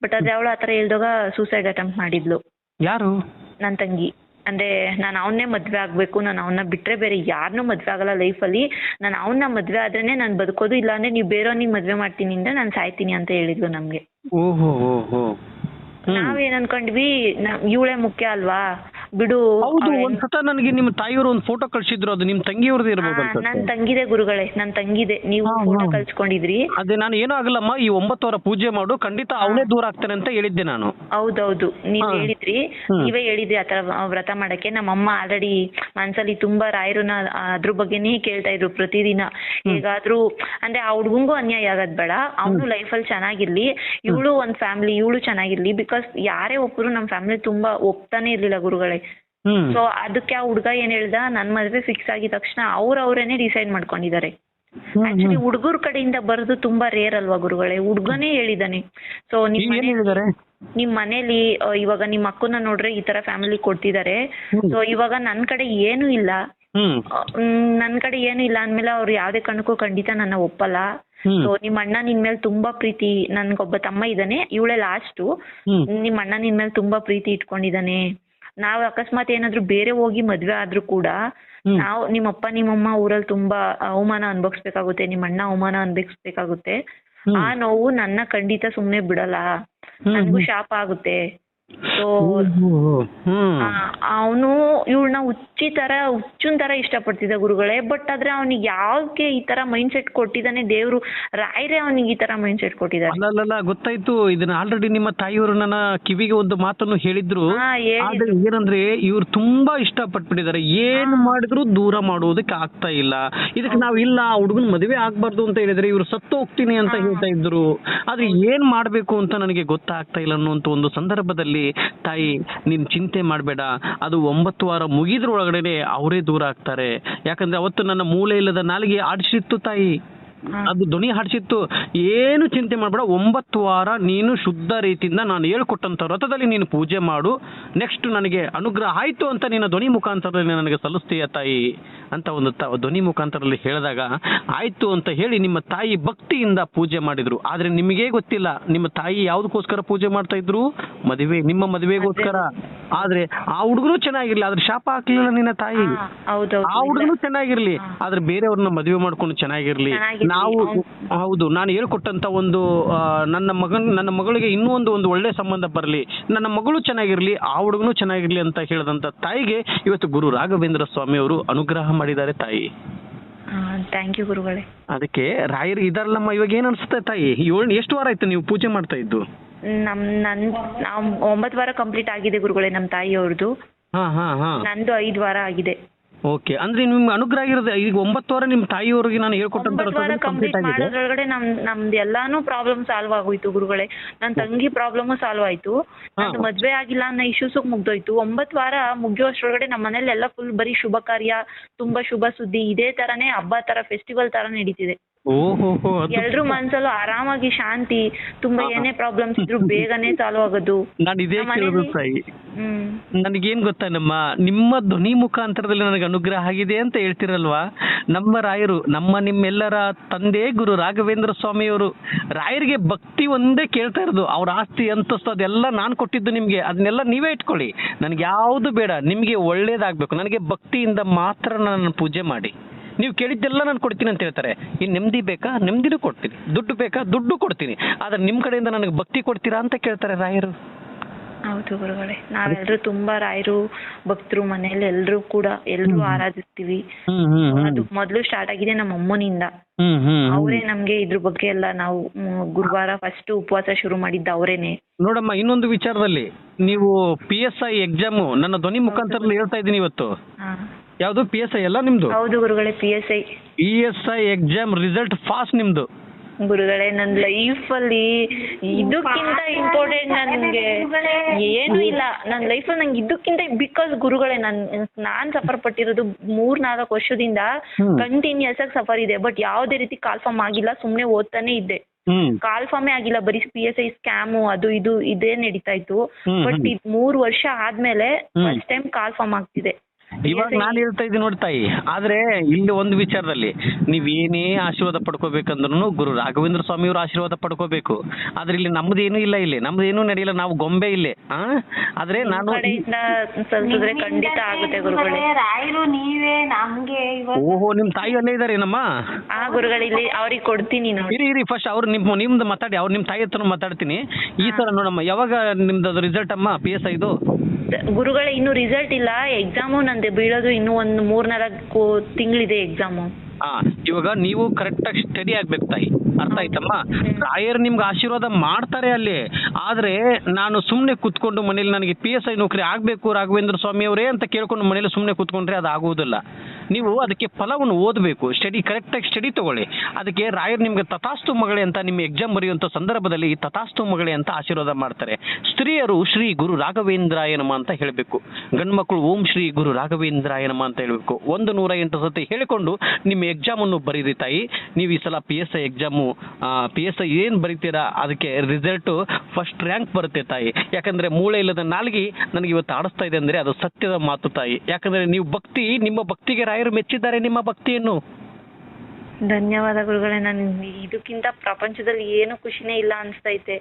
ಬಟ್ ಅದೇ ಅವಳು ಆತರ ಹೇಳ್ದಾಗ ಸೂಸೈಡ್ ಅಟೆಂಪ್ಟ್ ಮಾಡಿದ್ಲು. ಯಾರು? ನನ್ನ ತಂಗಿ. ಅಂದ್ರೆ ನಾನು ಅವನ್ನೇ ಮದ್ವೆ ಆಗ್ಬೇಕು. ನಾನು ಅವನ್ನ ಬಿಟ್ರೆ ಬೇರೆ ಯಾರನ್ನೂ ಮದ್ವೆ ಆಗಲ್ಲ ಲೈಫಲ್ಲಿ ನಾನು ಅವನ್ನ ಮದ್ವೆ ಆದ್ರೇನೆ ನಾನು ಬದುಕೋದು. ಇಲ್ಲ ಅಂದ್ರೆ ನೀವು ಬೇರೆಯವ್ನಿಗೆ ಮದ್ವೆ ಮಾಡ್ತೀನಿ ಅಂದ್ರೆ ನಾನು ಸಾಯ್ತೀನಿ ಅಂತ ಹೇಳಿದ್ಲು ನಮ್ಗೆ. ಓಹೋ ಓಹೋ. ಹ್ಮ್ ನಾವೇನ್ ಅನ್ಕೊಂಡ್ವಿ ಇವಳೇ ಮುಖ್ಯ ಅಲ್ವಾ? ಬಿಡು. ಹೌದು ಒಂದ್ ಸತ ನನಗೆ ನಿಮ್ಮ ತಾಯಿಯವರು ಒಂದು ಫೋಟೋ ಕಳ್ಸಿದ್ರು ಅದು ನಿಮ್ ತಂಗಿಯವ್ರದ್ದು ಇರ್ಬೋದು ನನ್ ತಂಗಿದೆ ಗುರುಗಳೇ ನನ್ ತಂಗಿದೆ. ನೀವು ಹಾ, ಫೋಟೋ ಹಾ. ಕಳ್ಸ್ಕೊಂಡಿದ್ರಿ. ಅದೇ ನಾನು ಏನೂ ಆಗಲ್ಲಮ್ಮ ಈ ಒಂಬತ್ತು ವಾರ ಪೂಜೆ ಮಾಡು ಖಂಡಿತ ಅವನೇ ದೂರ ಆಗ್ತಾನೆ ಅಂತ ಹೇಳಿದ್ದೆ ನಾನು. ಹೌದೌದು ನೀವ್ ಹಾ. ಹೇಳಿದ್ರಿ. ಹ್ಮ್. ನೀವೇ ಹೇಳಿದ್ರಿ ಆತರ ವ್ರತ ಮಾಡಕ್ಕೆ. ನಮ್ಮಮ್ಮ ಆಲ್ರೆಡಿ ಮನ್ಸಲ್ಲಿ ತುಂಬಾ ರಾಯರನ್ನ ಅದ್ರ ಬಗ್ಗೆನೇ ಕೇಳ್ತಾ ಇದ್ರು ಪ್ರತಿದಿನ. ಹೇಗಾದ್ರೂ ಅಂದ್ರೆ ಆ ಹುಡ್ಗಂಗೂ ಅನ್ಯಾಯ ಆಗದ್ ಬೇಡ. ಅವನು ಲೈಫಲ್ಲಿ ಚೆನ್ನಾಗಿರ್ಲಿ. ಇವಳು ಒಂದ್ ಫ್ಯಾಮಿಲಿ ಇವಳು ಚೆನ್ನಾಗಿರ್ಲಿ. ಬಿಕಾಸ್ ಯಾರೇ ಒಬ್ರು ನಮ್ ಫ್ಯಾಮಿಲಿ ತುಂಬಾ ಒಪ್ತಾನೆ ಇರ್ಲಿಲ್ಲ ಗುರುಗಳೇ. ಸೊ ಅದಕ್ಕೆ ಆ ಹುಡ್ಗ ಏನ್ ಹೇಳ್ದ ನನ್ ಮದ್ವೆ ಫಿಕ್ಸ್ ಆಗಿದ ತಕ್ಷಣ ಅವ್ರ ಅವ್ರೇನೆ ಡಿಸೈಡ್ ಮಾಡ್ಕೊಂಡಿದ್ದಾರೆ ಆಕ್ಚುಲಿ ಹುಡುಗರ ಕಡೆಯಿಂದ ಬರೋದು ತುಂಬಾ ರೇರ್ ಅಲ್ವಾ ಗುರುಗಳೇ? ಹುಡುಗನೇ ಹೇಳಿದಾನೆ. ಸೊ ನಿಮ್ ನಿಮ್ ಮನೇಲಿ ಇವಾಗ ನಿಮ್ ಅಕ್ಕನ ನೋಡ್ರೆ ಈ ತರ ಫ್ಯಾಮಿಲಿ ಕೊಡ್ತಿದ್ದಾರೆ. ಸೊ ಇವಾಗ ನನ್ ಕಡೆ ಏನು ಇಲ್ಲ. ನನ್ ಕಡೆ ಏನು ಇಲ್ಲ ಅಂದ್ಮೇಲೆ ಅವ್ರು ಯಾವ್ದೇ ಕಾರಣಕ್ಕೂ ಖಂಡಿತ ನನ್ನ ಒಪ್ಪಲ್ಲ. ಸೊ ನಿಮ್ ಅಣ್ಣ ನಿನ್ ಮೇಲೆ ತುಂಬಾ ಪ್ರೀತಿ ನನ್ಗೊಬ್ಬ ತಮ್ಮ ಇದ್ದಾನೆ ಇವಳೆ ಲಾಸ್ಟು ನಿಮ್ ಅಣ್ಣ ನಿನ್ ಮೇಲೆ ತುಂಬಾ ಪ್ರೀತಿ ಇಟ್ಕೊಂಡಿದ್ದಾನೆ. ನಾವ್ ಅಕಸ್ಮಾತ್ ಏನಾದ್ರು ಬೇರೆ ಹೋಗಿ ಮದ್ವೆ ಆದ್ರೂ ಕೂಡ ನಾವ್ ನಿಮ್ಮಪ್ಪ ನಿಮ್ಮಮ್ಮ ಊರಲ್ಲಿ ತುಂಬಾ ಅವಮಾನ ಅನ್ಭವಿಸ್ಬೇಕಾಗುತ್ತೆ ನಿಮ್ಮ ಅಣ್ಣ ಅವಮಾನ ಅನ್ಭವಿಸ್ಬೇಕಾಗುತ್ತೆ. ಆ ನೋವು ನನ್ನ ಖಂಡಿತ ಸುಮ್ನೆ ಬಿಡಲ್ಲ. ನನ್ಗೂ ಶಾಪ ಆಗುತ್ತೆ. ಸೊ ಅವನು ಇವಳನ್ನ ಹುಚ್ಚಿ ತರ ಹುಚ್ಚುನ್ ತರ ಇಷ್ಟಪಡ್ತಿದ್ದ ಗುರುಗಳೇ ಬಟ್ ಆದ್ರೆ ಅವನಿಗೆ ಯಾಕೆ ಈ ತರ ಮೈಂಡ್ ಸೆಟ್ ಕೊಟ್ಟಿದ್ದಾನೆ ದೇವ್ರು? ರಾಯರೇ ಅವನಿಗೆ ಈ ತರ ಮೈಂಡ್ ಸೆಟ್ ಕೊಟ್ಟಿದ್ದಾರೆ ಅಲ್ಲಲ್ಲ ಗೊತ್ತಾಯ್ತು. ಇದನ್ನ ಆಲ್ರೆಡಿ ನಿಮ್ಮ ತಾಯಿಯವರು ನನ್ನ ಕಿವಿಗೆ ಒಂದು ಮಾತನ್ನು ಹೇಳಿದ್ರು. ಆದ್ರೆ ಏನಂದ್ರೆ ಇವ್ರು ತುಂಬಾ ಇಷ್ಟಪಟ್ಬಿಟ್ಟಿದ್ದಾರೆ. ಏನ್ ಮಾಡಿದ್ರು ದೂರ ಮಾಡುವುದಕ್ಕೆ ಆಗ್ತಾ ಇಲ್ಲ. ಇದಕ್ಕೆ ನಾವ್ ಇಲ್ಲ ಹುಡುಗನ್ ಮದುವೆ ಆಗ್ಬಾರ್ದು ಅಂತ ಹೇಳಿದ್ರೆ ಇವ್ರು ಸತ್ತು ಹೋಗ್ತೀನಿ ಅಂತ ಹೇಳ್ತಾ ಇದ್ರು. ಆದ್ರೆ ಏನ್ ಮಾಡ್ಬೇಕು ಅಂತ ನನಗೆ ಗೊತ್ತಾಗ್ತಾ ಇಲ್ಲ ಅನ್ನುವಂತ ಒಂದು ಸಂದರ್ಭದಲ್ಲಿ ತಾಯಿ ನೀನು ಚಿಂತೆ ಮಾಡಬೇಡ. ಅದು ಒಂಬತ್ತು ವಾರ ಮುಗಿದ್ರೊಳಗಡೆನೆ ಅವರೇ ದೂರ ಆಗ್ತಾರೆ. ಯಾಕಂದ್ರೆ ಅವತ್ತು ನನ್ನ ಮೂಲೆ ಇಲ್ಲದ ನಾಲಿಗೆ ಆಡಿಸಿತ್ತು ತಾಯಿ. ಅದು ಧ್ವನಿ ಹಾಡಿಸಿತ್ತು. ಏನು ಚಿಂತೆ ಮಾಡಬೇಡ. ಒಂಬತ್ತು ವಾರ ನೀನು ಶುದ್ಧ ರೀತಿಯಿಂದ ನಾನು ಹೇಳ್ಕೊಟ್ಟಂತ ವ್ರತದಲ್ಲಿ ನೀನು ಪೂಜೆ ಮಾಡು. ನೆಕ್ಸ್ಟ್ ನನಗೆ ಅನುಗ್ರಹ ಆಯ್ತು ಅಂತ ನಿನ್ನ ಧ್ವನಿ ಮುಖಾಂತರ ನನಗೆ ಸಲ್ಲಿಸ್ತೀಯ ತಾಯಿ. ಅಂತ ಒಂದು ಧ್ವನಿ ಮುಖಾಂತರದಲ್ಲಿ ಹೇಳಿದಾಗ ಆಯ್ತು ಅಂತ ಹೇಳಿ ನಿಮ್ಮ ತಾಯಿ ಭಕ್ತಿಯಿಂದ ಪೂಜೆ ಮಾಡಿದ್ರು. ಆದ್ರೆ ನಿಮಗೇ ಗೊತ್ತಿಲ್ಲ ನಿಮ್ಮ ತಾಯಿ ಯಾವ್ದಕ್ಕೋಸ್ಕರ ಪೂಜೆ ಮಾಡ್ತಾ ಇದ್ರು? ಮದುವೆ ನಿಮ್ಮ ಮದುವೆಗೋಸ್ಕರ. ಆದ್ರೆ ಆ ಹುಡುಗರು ಚೆನ್ನಾಗಿರ್ಲಿ ಆದ್ರೆ ಶಾಪ ಹಾಕ್ಲಿಲ್ಲ ನಿನ್ನ ತಾಯಿ. ಆ ಹುಡುಗನು ಚೆನ್ನಾಗಿರ್ಲಿ ಆದ್ರೆ ಬೇರೆಯವ್ರನ್ನ ಮದುವೆ ಮಾಡ್ಕೊಂಡು ಚೆನ್ನಾಗಿರ್ಲಿ. ನಾವು ಹೌದು ನಾನು ಹೇಳ್ಕೊಟ್ಟಂತ ಒಂದು ನನ್ನ ಮಗನ್ ನನ್ನ ಮಗಳಿಗೆ ಇನ್ನೂ ಒಂದು ಒಂದು ಒಳ್ಳೆ ಸಂಬಂಧ ಬರಲಿ. ನನ್ನ ಮಗಳು ಚೆನ್ನಾಗಿರ್ಲಿ ಆ ಹುಡುಗನು ಚೆನ್ನಾಗಿರ್ಲಿ ಅಂತ ಹೇಳಿದಂತ ತಾಯಿಗೆ ಇವತ್ತು ಗುರು ರಾಘವೇಂದ್ರ ಸ್ವಾಮಿ ಅವರು ಅನುಗ್ರಹ ಮಾಡಿದ್ದಾರೆ ತಾಯಿ. ಥ್ಯಾಂಕ್ ಯು ಗುರುಗಳೇ. ಅದಕ್ಕೆ ರಾಯರು ಇದಾರಲ್ಲಮ್ಮ ಇವಾಗ ಏನ್ ಅನ್ಸುತ್ತೆ ತಾಯಿ? ಏಳು ಎಷ್ಟು ವಾರ ಆಯ್ತು ನೀವು ಪೂಜೆ ಮಾಡ್ತಾ ಇದ್ದು? ನಮ್ ನನ್ ಒಂಬತ್ತು ವಾರ ಕಂಪ್ಲೀಟ್ ಆಗಿದೆ ಗುರುಗಳೇ ನಮ್ಮ ತಾಯಿಯವ್ರದ್ದು ಹಾ ಹಾ ಹಾ. ನಂದು ಐದು ವಾರ ಆಗಿದೆ. ಓಕೆ ಅಂದ್ರೆ ನಿಮ್ಗೆ ಅನುಗ್ರಹ ಆಗಿರೋದು ಈಗ ಒಂಬತ್ತು ವಾರ ನಿಮ್ಮ ತಾಯಿಯವರಿಗೆ ನಾನು ಹೇಳ್ಕೊಟ್ಟಂತ ಒಂಬತ್ತು ವಾರ ಕಂಪ್ಲೀಟ್ ಕಂಪ್ಲೀಟ್ ಆಗಿದೆ. ಮಾಡೋದ್ರೊಳಗಡೆ ನಮ್ ನಮ್ದು ಎಲ್ಲಾನು ಪ್ರಾಬ್ಲಮ್ ಸಾಲ್ವ್ ಆಗೋಯ್ತು ಗುರುಗಳೇ. ನನ್ ತಂಗಿ ಪ್ರಾಬ್ಲಮ್ ಸಾಲ್ವ್ ಆಯ್ತು. ನಂದು ಮದ್ವೆ ಆಗಿಲ್ಲ ಅನ್ನೋ ಇಶ್ಯೂಸ್ ಮುಗ್ದೋಯ್ತು. ಒಂಬತ್ತು ವಾರ ಮುಗಿಯೋಷ್ಟ್ರೊಳಗಡೆ ನಮ್ಮ ಮನೇಲಿ ಎಲ್ಲ ಫುಲ್ ಬರೀ ಶುಭ ಕಾರ್ಯ ತುಂಬಾ ಶುಭ ಸುದ್ದಿ ಇದೇ ತರನೇ ಹಬ್ಬ ತರ ಫೆಸ್ಟಿವಲ್ ತರ ನಡೀತಿದೆ. ಎಲ್ರೂ ಮನ್ಸಲ್ಲೂ ಆರಾಮಾಗಿ ಶಾಂತಿ ತುಂಬಾ ಏನೇ ಪ್ರಾಬ್ಲಮ್ಸ್ ಇದ್ರು ಬೇಗನೆ ಸಾಲ್ವ್ ಆಗೋದು ನಾನು ಇದೇ ಕೇಳೋದು ಹ್ಮ್. ನನಗೇನ್ ಗೊತ್ತಾ ನಮ್ಮ ನಿಮ್ಮ ಧ್ವನಿ ಮುಖಾಂತರದಲ್ಲಿ ನನಗೆ ಅನುಗ್ರಹ ಆಗಿದೆ ಅಂತ ಹೇಳ್ತಿರಲ್ವಾ? ನಮ್ಮ ರಾಯರು ನಮ್ಮ ನಿಮ್ಮೆಲ್ಲರ ತಂದೆ ಗುರು ರಾಘವೇಂದ್ರ ಸ್ವಾಮಿಯವರು ರಾಯರಿಗೆ ಭಕ್ತಿ ಒಂದೇ ಕೇಳ್ತಾ ಇರೋದು. ಅವ್ರ ಆಸ್ತಿ ಅಂತಸ್ತು ಅದೆಲ್ಲ ನಾನು ಕೊಟ್ಟಿದ್ದು ನಿಮ್ಗೆ. ಅದನ್ನೆಲ್ಲ ನೀವೇ ಇಟ್ಕೊಳ್ಳಿ. ನನಗೆ ಯಾವುದು ಬೇಡ. ನಿಮಗೆ ಒಳ್ಳೇದಾಗ್ಬೇಕು. ನನಗೆ ಭಕ್ತಿಯಿಂದ ಮಾತ್ರ ನನ್ನ ಪೂಜೆ ಮಾಡಿ. ನೀವು ಕೇಳಿದ್ದೆಲ್ಲ ನಾನು ಕೊಡ್ತೀನಿ ಅಂತ ಹೇಳ್ತಾರೆ. ಈ ನೆಮ್ಮದಿ ಬೇಕಾ? ನೆಮ್ಮದಿನೂ ಕೊಡ್ತೀನಿ. ದುಡ್ಡು ಬೇಕಾ? ದುಡ್ಡು ಕೊಡ್ತೀನಿ. ಆದ್ರೆ ನಿಮ್ಮ ಕಡೆಯಿಂದ ನನಗೆ ಭಕ್ತಿ ಕೊಡ್ತೀರಾ ಅಂತ ಕೇಳ್ತಾರೆ ರಾಯರು. ಹೌದು ಗುರುಗಳೇ ನಾವೆಲ್ಲರೂ ತುಂಬಾ ರಾಯರು ಭಕ್ತರು ಮನೆಯಲ್ಲಿ ಎಲ್ಲರೂ ಕೂಡ ಎಲ್ಲರೂ ಆರಾಧಿಸ್ತೀವಿ. ಅದು ಮೊದಲು ಸ್ಟಾರ್ಟ್ ಆಗಿದೆ ನಮ್ಮ ಅಮ್ಮನಿಂದ. ಅವರೇ ನಮ್ಗೆ ಇದ್ರ ಬಗ್ಗೆ ಎಲ್ಲ ನಾವು ಗುರುವಾರ ಫಸ್ಟ್ ಉಪವಾಸ ಶುರು ಮಾಡಿದ್ದ ಅವರೇನೆ. ನೋಡಮ್ಮ ಇನ್ನೊಂದು ವಿಚಾರದಲ್ಲಿ ನೀವು ಪಿ ಎಸ್ ಐ ಎಕ್ಸಾಮ್ ನನ್ನ ಧ್ವನಿ ಮುಖಾಂತರ ಹೇಳ್ತಾ ಇದ್ದೀನಿ ಇವತ್ತು. ಯಾವುದು ಪಿ ಎಸ್ ಐ ಅಲ್ಲ ನಿಮ್ದು? ಹೌದು ಗುರುಗಳೇ P S I P S I exam result fast ನಿಮ್ದು. ಗುರುಗಳೇ ನನ್ನ ಅಲ್ಲಿ ಇದಕ್ಕಿಂತ ಇಂಪಾರ್ಟೆಂಟ್ ನನಗೆ ಏನೂ ಇಲ್ಲ. ನನ್ನ ಅಲ್ಲಿ ನಂಗೆ ಇದಕ್ಕಿಂತ ಬಿಕಾಸ್ ಗುರುಗಳೇ ನನ್ ನಾನ್ ಸಫರ್ ಪಟ್ಟಿರೋದು ಮೂರ್ ನಾಲ್ಕು ವರ್ಷದಿಂದ. ಕಂಟಿನ್ಯೂಸ್ ಆಗಿ ಸಫರ್ ಇದೆ. ಬಟ್ ಯಾವುದೇ ರೀತಿ ಕಾಲ್ಫಾರ್ಮ್ ಆಗಿಲ್ಲ ಸುಮ್ಮನೆ ಓದ್ತಾನೆ ಇದ್ದೆ. ಕಾಲ್ ಕಾಲ್ಫಾರ್ಮೇ ಆಗಿಲ್ಲ ಬರೀ ಪಿ ಎಸ್ ಐ ಸ್ಕ್ಯಾಮು ಅದು ಇದು ಇದೇ ನಡೀತಾ ಇತ್ತು. ಬಟ್ ಮೂರ್ ಇದು ವರ್ಷ ಆದ್ಮೇಲೆ ಫಸ್ಟ್ ಟೈಮ್ ಕಾಲ್ಫಾರ್ಮ್ ಆಗ್ತಿದೆ. ಇವಾಗ ನಾನು ಹೇಳ್ತಾ ಇದ್ದೀನಿ ನೋಡಿ ತಾಯಿ ಆದ್ರೆ ಇಲ್ಲಿ ಒಂದು ವಿಚಾರದಲ್ಲಿ ನೀವೇನೇ ಆಶೀರ್ವಾದ ಪಡ್ಕೋಬೇಕಂದ್ರೂ ಗುರು ರಾಘವೇಂದ್ರ ಸ್ವಾಮಿ ಅವ್ರ ಆಶೀರ್ವಾದ ಪಡ್ಕೋಬೇಕು. ಆದ್ರೆ ಇಲ್ಲಿ ನಮ್ದೇನು ಇಲ್ಲ ಇಲ್ಲಿ ನಮ್ದೇನು ನಡೆಯಲ್ಲ ನಾವು ಗೊಂಬೆ ಇಲ್ಲಿ ಆ? ಆದ್ರೆ ನಾನು ಕಡೆಯಿಂದ ಸಲ್ಸಿದ್ರೆ ಖಂಡಿತ ಆಗುತ್ತೆ ಗುರುಗಳೇ. ರಾಯರು ನೀವೇ ನಮ್ಗೆ ಓಹೋ ನಿಮ್ ತಾಯಿ ಅಲ್ಲೇ ಇದಾರೆ ನಮ್ಮ ಆ ಗುರುಗಳು ಇಲ್ಲಿ ಅವ್ರಿಗೆ ಕೊಡ್ತೀನಿ ನೋಡಿ. ಇರಿ ಇರಿ ಫಸ್ಟ್ ಅವ್ರು ನಿಮ್ ನಿಮ್ದು ಮಾತಾಡಿ ಅವ್ರು ನಿಮ್ ತಾಯಿ ಹತ್ರ ಮಾತಾಡ್ತೀನಿ. ಈ ಸಲ ನೋಡಮ್ಮ ಯಾವಾಗ ನಿಮ್ದು ಅದು ರಿಸಲ್ಟ್ ಅಮ್ಮ ಪಿ ಎಸ್ ಐದು? ಗುರುಗಳೇ, ಇನ್ನು ರಿಸಲ್ಟ್ ಇಲ್ಲ. ಎಕ್ಸಾಮು ನಂದು, ಬೀಳೋದು ಇನ್ನು ಒಂದು ಮೂರ್ನಾಲ್ಕು ತಿಂಗಳಿದೆ ಎಕ್ಸಾಮು ಹಾ ಇವಾಗ ನೀವು ಕರೆಕ್ಟಾಗಿ ಸ್ಟಡಿ ಆಗ್ಬೇಕು ತಾಯಿ. ಅರ್ಥ ಆಯ್ತಮ್ಮ? ರಾಯರ್ ನಿಮ್ಗೆ ಆಶೀರ್ವಾದ ಮಾಡ್ತಾರೆ ಅಲ್ಲಿ. ಆದ್ರೆ ನಾನು ಸುಮ್ಮನೆ ಕುತ್ಕೊಂಡು ಮನೇಲಿ ನನಗೆ ಪಿ ಎಸ್ ಐ ನೌಕರಿ ಆಗಬೇಕು ರಾಘವೇಂದ್ರ ಸ್ವಾಮಿ ಅವರೇ ಅಂತ ಕೇಳ್ಕೊಂಡು ಮನೇಲಿ ಸುಮ್ಮನೆ ಕುತ್ಕೊಂಡ್ರೆ ಅದು ಆಗುವುದಿಲ್ಲ. ನೀವು ಅದಕ್ಕೆ ಫಲವನ್ನು ಓದಬೇಕು. ಸ್ಟಡಿ ಕರೆಕ್ಟಾಗಿ ಸ್ಟಡಿ ತಗೊಳ್ಳಿ. ಅದಕ್ಕೆ ರಾಯರ್ ನಿಮ್ಗೆ ತಥಾಸ್ತು ಮಗಳೇ ಅಂತ ನಿಮ್ಮ ಎಕ್ಸಾಮ್ ಬರೆಯುವಂಥ ಸಂದರ್ಭದಲ್ಲಿ ಈ ತಥಾಸ್ತು ಮಗಳೇ ಅಂತ ಆಶೀರ್ವಾದ ಮಾಡ್ತಾರೆ. ಸ್ತ್ರೀಯರು ಶ್ರೀ ಗುರು ರಾಘವೇಂದ್ರಾಯ ನಮ ಅಂತ ಹೇಳಬೇಕು. ಗಂಡು ಮಕ್ಕಳು ಓಂ ಶ್ರೀ ಗುರು ರಾಘವೇಂದ್ರಾಯ ನಮ ಅಂತ ಹೇಳಬೇಕು. ಒಂದು ನೂರ ಎಂಟು ಸತಿ ಹೇಳಿಕೊಂಡು ನಿಮ್ಮ ಎಕ್ಸಾಮನ್ನು ಬರೀರಿ ತಾಯಿ. ನೀವು ಈ ಸಲ P S I exam P S I ಏನು ಬರೀತೀರಾ, ಅದಕ್ಕೆ ರಿಸಲ್ಟು ಫಸ್ಟ್ ರ್ಯಾಂಕ್ ಬರುತ್ತೆ ತಾಯಿ. ಯಾಕಂದ್ರೆ ಮೂಳೆ ಇಲ್ಲದ ನಾಲ್ಗಿ ನನಗೆ ಇವತ್ತು ಆಡಿಸ್ತಾ ಇದೆ ಅಂದರೆ ಅದು ಸತ್ಯದ ಮಾತು ತಾಯಿ. ಯಾಕಂದ್ರೆ ನೀವು ಭಕ್ತಿ, ನಿಮ್ಮ ಭಕ್ತಿಗೆ ರಾಯರು ಮೆಚ್ಚಿದ್ದಾರೆ ನಿಮ್ಮ ಭಕ್ತಿಯನ್ನು. ಧನ್ಯವಾದ ಗುರುಗಳೇ ನನ್ ಇದಕ್ಕಿಂತ ಪ್ರಪಂಚದಲ್ಲಿ ಏನು ಖುಷಿನೇ ಇಲ್ಲ ಅನ್ಸ್ತೈತೆ.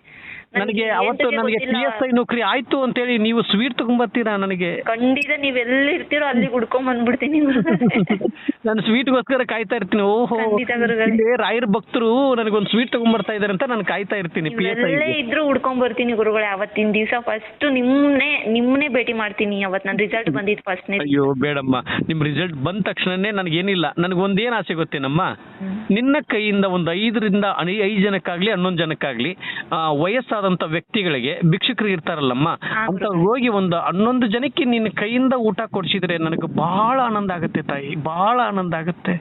ನನಗೆ ಅವತ್ತು ನನಗೆ ಪಿ ಎಸ್ ಐ ನೌಕರಿ ಆಯ್ತು ಅಂತೇಳಿ ನೀವು ಸ್ವೀಟ್ ತಗೊಂಬರ್ತೀರಾ ನನಗೆ? ಖಂಡಿತ ನೀವೆಲ್ಲ ಇರ್ತೀರೋ ಅಲ್ಲಿ ಹುಡ್ಕೊಂಡ್ ಬಂದ್ಬಿಡ್ತೀನಿ ಬಿಡ್ತೀನಿ <laughs> ನಾನು ಸ್ವೀಟ್ಗೋಸ್ಕರ ಕಾಯ್ತಾ ಇರ್ತೀನಿ. ಓಹೋ ರಾಯರ್ ಭಕ್ತರು ನನಗೊಂದು ಸ್ವೀಟ್ ತಗೊಂಬರ್ತಾ ಇದಾರೆ ಅಂತ ನಾನು ಕಾಯ್ತಾ ಇರ್ತೀನಿ ಪಿ ಎಸ್ ನೀವೆಲ್ಲೇ ಇದ್ರು ಹುಡ್ಕೊಂಡ್ ಬರ್ತೀನಿ ಗುರುಗಳೇ ಅವತ್ತಿನ ದಿವಸ ಫಸ್ಟ್ ನಿಮ್ನೆ ನಿಮ್ಮನ್ನೇ ಭೇಟಿ ಮಾಡ್ತೀನಿ. ಅವತ್ತು ನನ್ ರಿಸಲ್ಟ್ ಬಂದಿದ್ ಫಸ್ಟ್ ಅಯ್ಯೋ ಬೇಡಮ್ಮ. ನಿಮ್ ರಿಸಲ್ಟ್ ಬಂದ ತಕ್ಷಣನೇ ನನಗೇನಿಲ್ಲ. ನನಗೆ ಒಂದೇನು ಆಸೆ ಗೊತ್ತೇನಮ್ಮ? ನಿನ್ನ ಕೈಯಿಂದ ಒಂದು ಐದರಿಂದ ಐದು ಜನಕ್ಕಾಗ್ಲಿ ಹನ್ನೊಂದು ಜನಕ್ಕಾಗ್ಲಿ ಆ, ವಯಸ್ಸಾದಂತ ವ್ಯಕ್ತಿಗಳಿಗೆ ಭಿಕ್ಷುಕರು ಇರ್ತಾರಲ್ಲಮ್ಮ ಅಂತ ಹೋಗಿ ಒಂದು ಹನ್ನೊಂದು ಜನಕ್ಕೆ ನಿನ್ನ ಕೈಯಿಂದ ಊಟ ಕೊಡ್ಸಿದ್ರೆ ನನಗೆ ಬಹಳ ಆನಂದ ಆಗುತ್ತೆ ತಾಯಿ ಬಹಳ ಆನಂದ ಆಗುತ್ತೆ.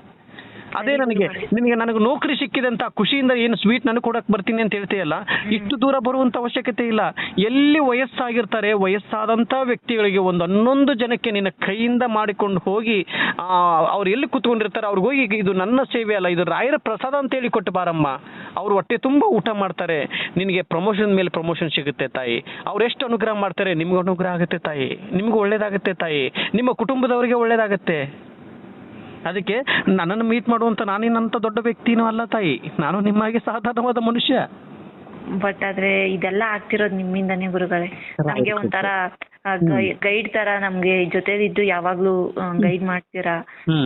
ಅದೇ ನನಗೆ, ನಿನಗೆ ನನಗೆ ನೌಕರಿ ಸಿಕ್ಕಿದೆ ಖುಷಿಯಿಂದ ಏನು ಸ್ವೀಟ್ ನನಗೆ ಕೊಡಕ್ ಬರ್ತೀನಿ ಅಂತ ಹೇಳ್ತೀಯಲ್ಲ, ಇಷ್ಟು ದೂರ ಬರುವಂತ ಅವಶ್ಯಕತೆ ಇಲ್ಲ. ಎಲ್ಲಿ ವಯಸ್ಸಾಗಿರ್ತಾರೆ, ವಯಸ್ಸಾದಂತ ವ್ಯಕ್ತಿಗಳಿಗೆ ಒಂದು ಹನ್ನೊಂದು ಜನಕ್ಕೆ ನಿನ್ನ ಕೈಯಿಂದ ಮಾಡಿಕೊಂಡು ಹೋಗಿ ಅವ್ರು ಎಲ್ಲಿ ಕುತ್ಕೊಂಡಿರ್ತಾರೆ, ಅವ್ರಿಗೆ ಹೋಗಿ ಇದು ನನ್ನ ಸೇವೆ ಅಲ್ಲ, ಇದು ರಾಯರ ಪ್ರಸಾದ ಅಂತ ಹೇಳಿ ಕೊಟ್ಟು ಬಾರಮ್ಮ. ಅವ್ರು ಹೊಟ್ಟೆ ತುಂಬ ಊಟ ಮಾಡ್ತಾರೆ. ನಿನಗೆ ಪ್ರಮೋಷನ್ ಮೇಲೆ ಪ್ರಮೋಷನ್ ಸಿಗುತ್ತೆ ತಾಯಿ. ಅವ್ರು ಎಷ್ಟು ಅನುಗ್ರಹ ಮಾಡ್ತಾರೆ? ನಿಮ್ಗೆ ಅನುಗ್ರಹ ಆಗುತ್ತೆ ತಾಯಿ. ನಿಮ್ಗೆ ಒಳ್ಳೇದಾಗುತ್ತೆ ತಾಯಿ. ನಿಮ್ಮ ಕುಟುಂಬದವರಿಗೆ ಒಳ್ಳೇದಾಗುತ್ತೆ. ಅದಕ್ಕೆ ನನ್ನನ್ನು ಮೀಟ್ ಮಾಡುವಂತ ನಾನೇನಂತ ದೊಡ್ಡ ವ್ಯಕ್ತಿನೂ ಅಲ್ಲ ತಾಯಿ. ನಾನು ನಿಮ್ಮಾಗೆ ಸಾಧಾರಣವಾದ ಮನುಷ್ಯ. ಬಟ್ ಆದ್ರೆ ಇದೆಲ್ಲ ಆಗ್ತಿರೋದು ನಿಮ್ಮಿಂದಾನೇ ಗುರುಗಳೇ. ನಮ್ಗೆ ಒಂಥರ ಗೈಡ್ ತರ ನಮ್ಗೆ ಜೊತೆಲಿದ್ದು ಯಾವಾಗ್ಲೂ ಗೈಡ್ ಮಾಡ್ತೀರಾ?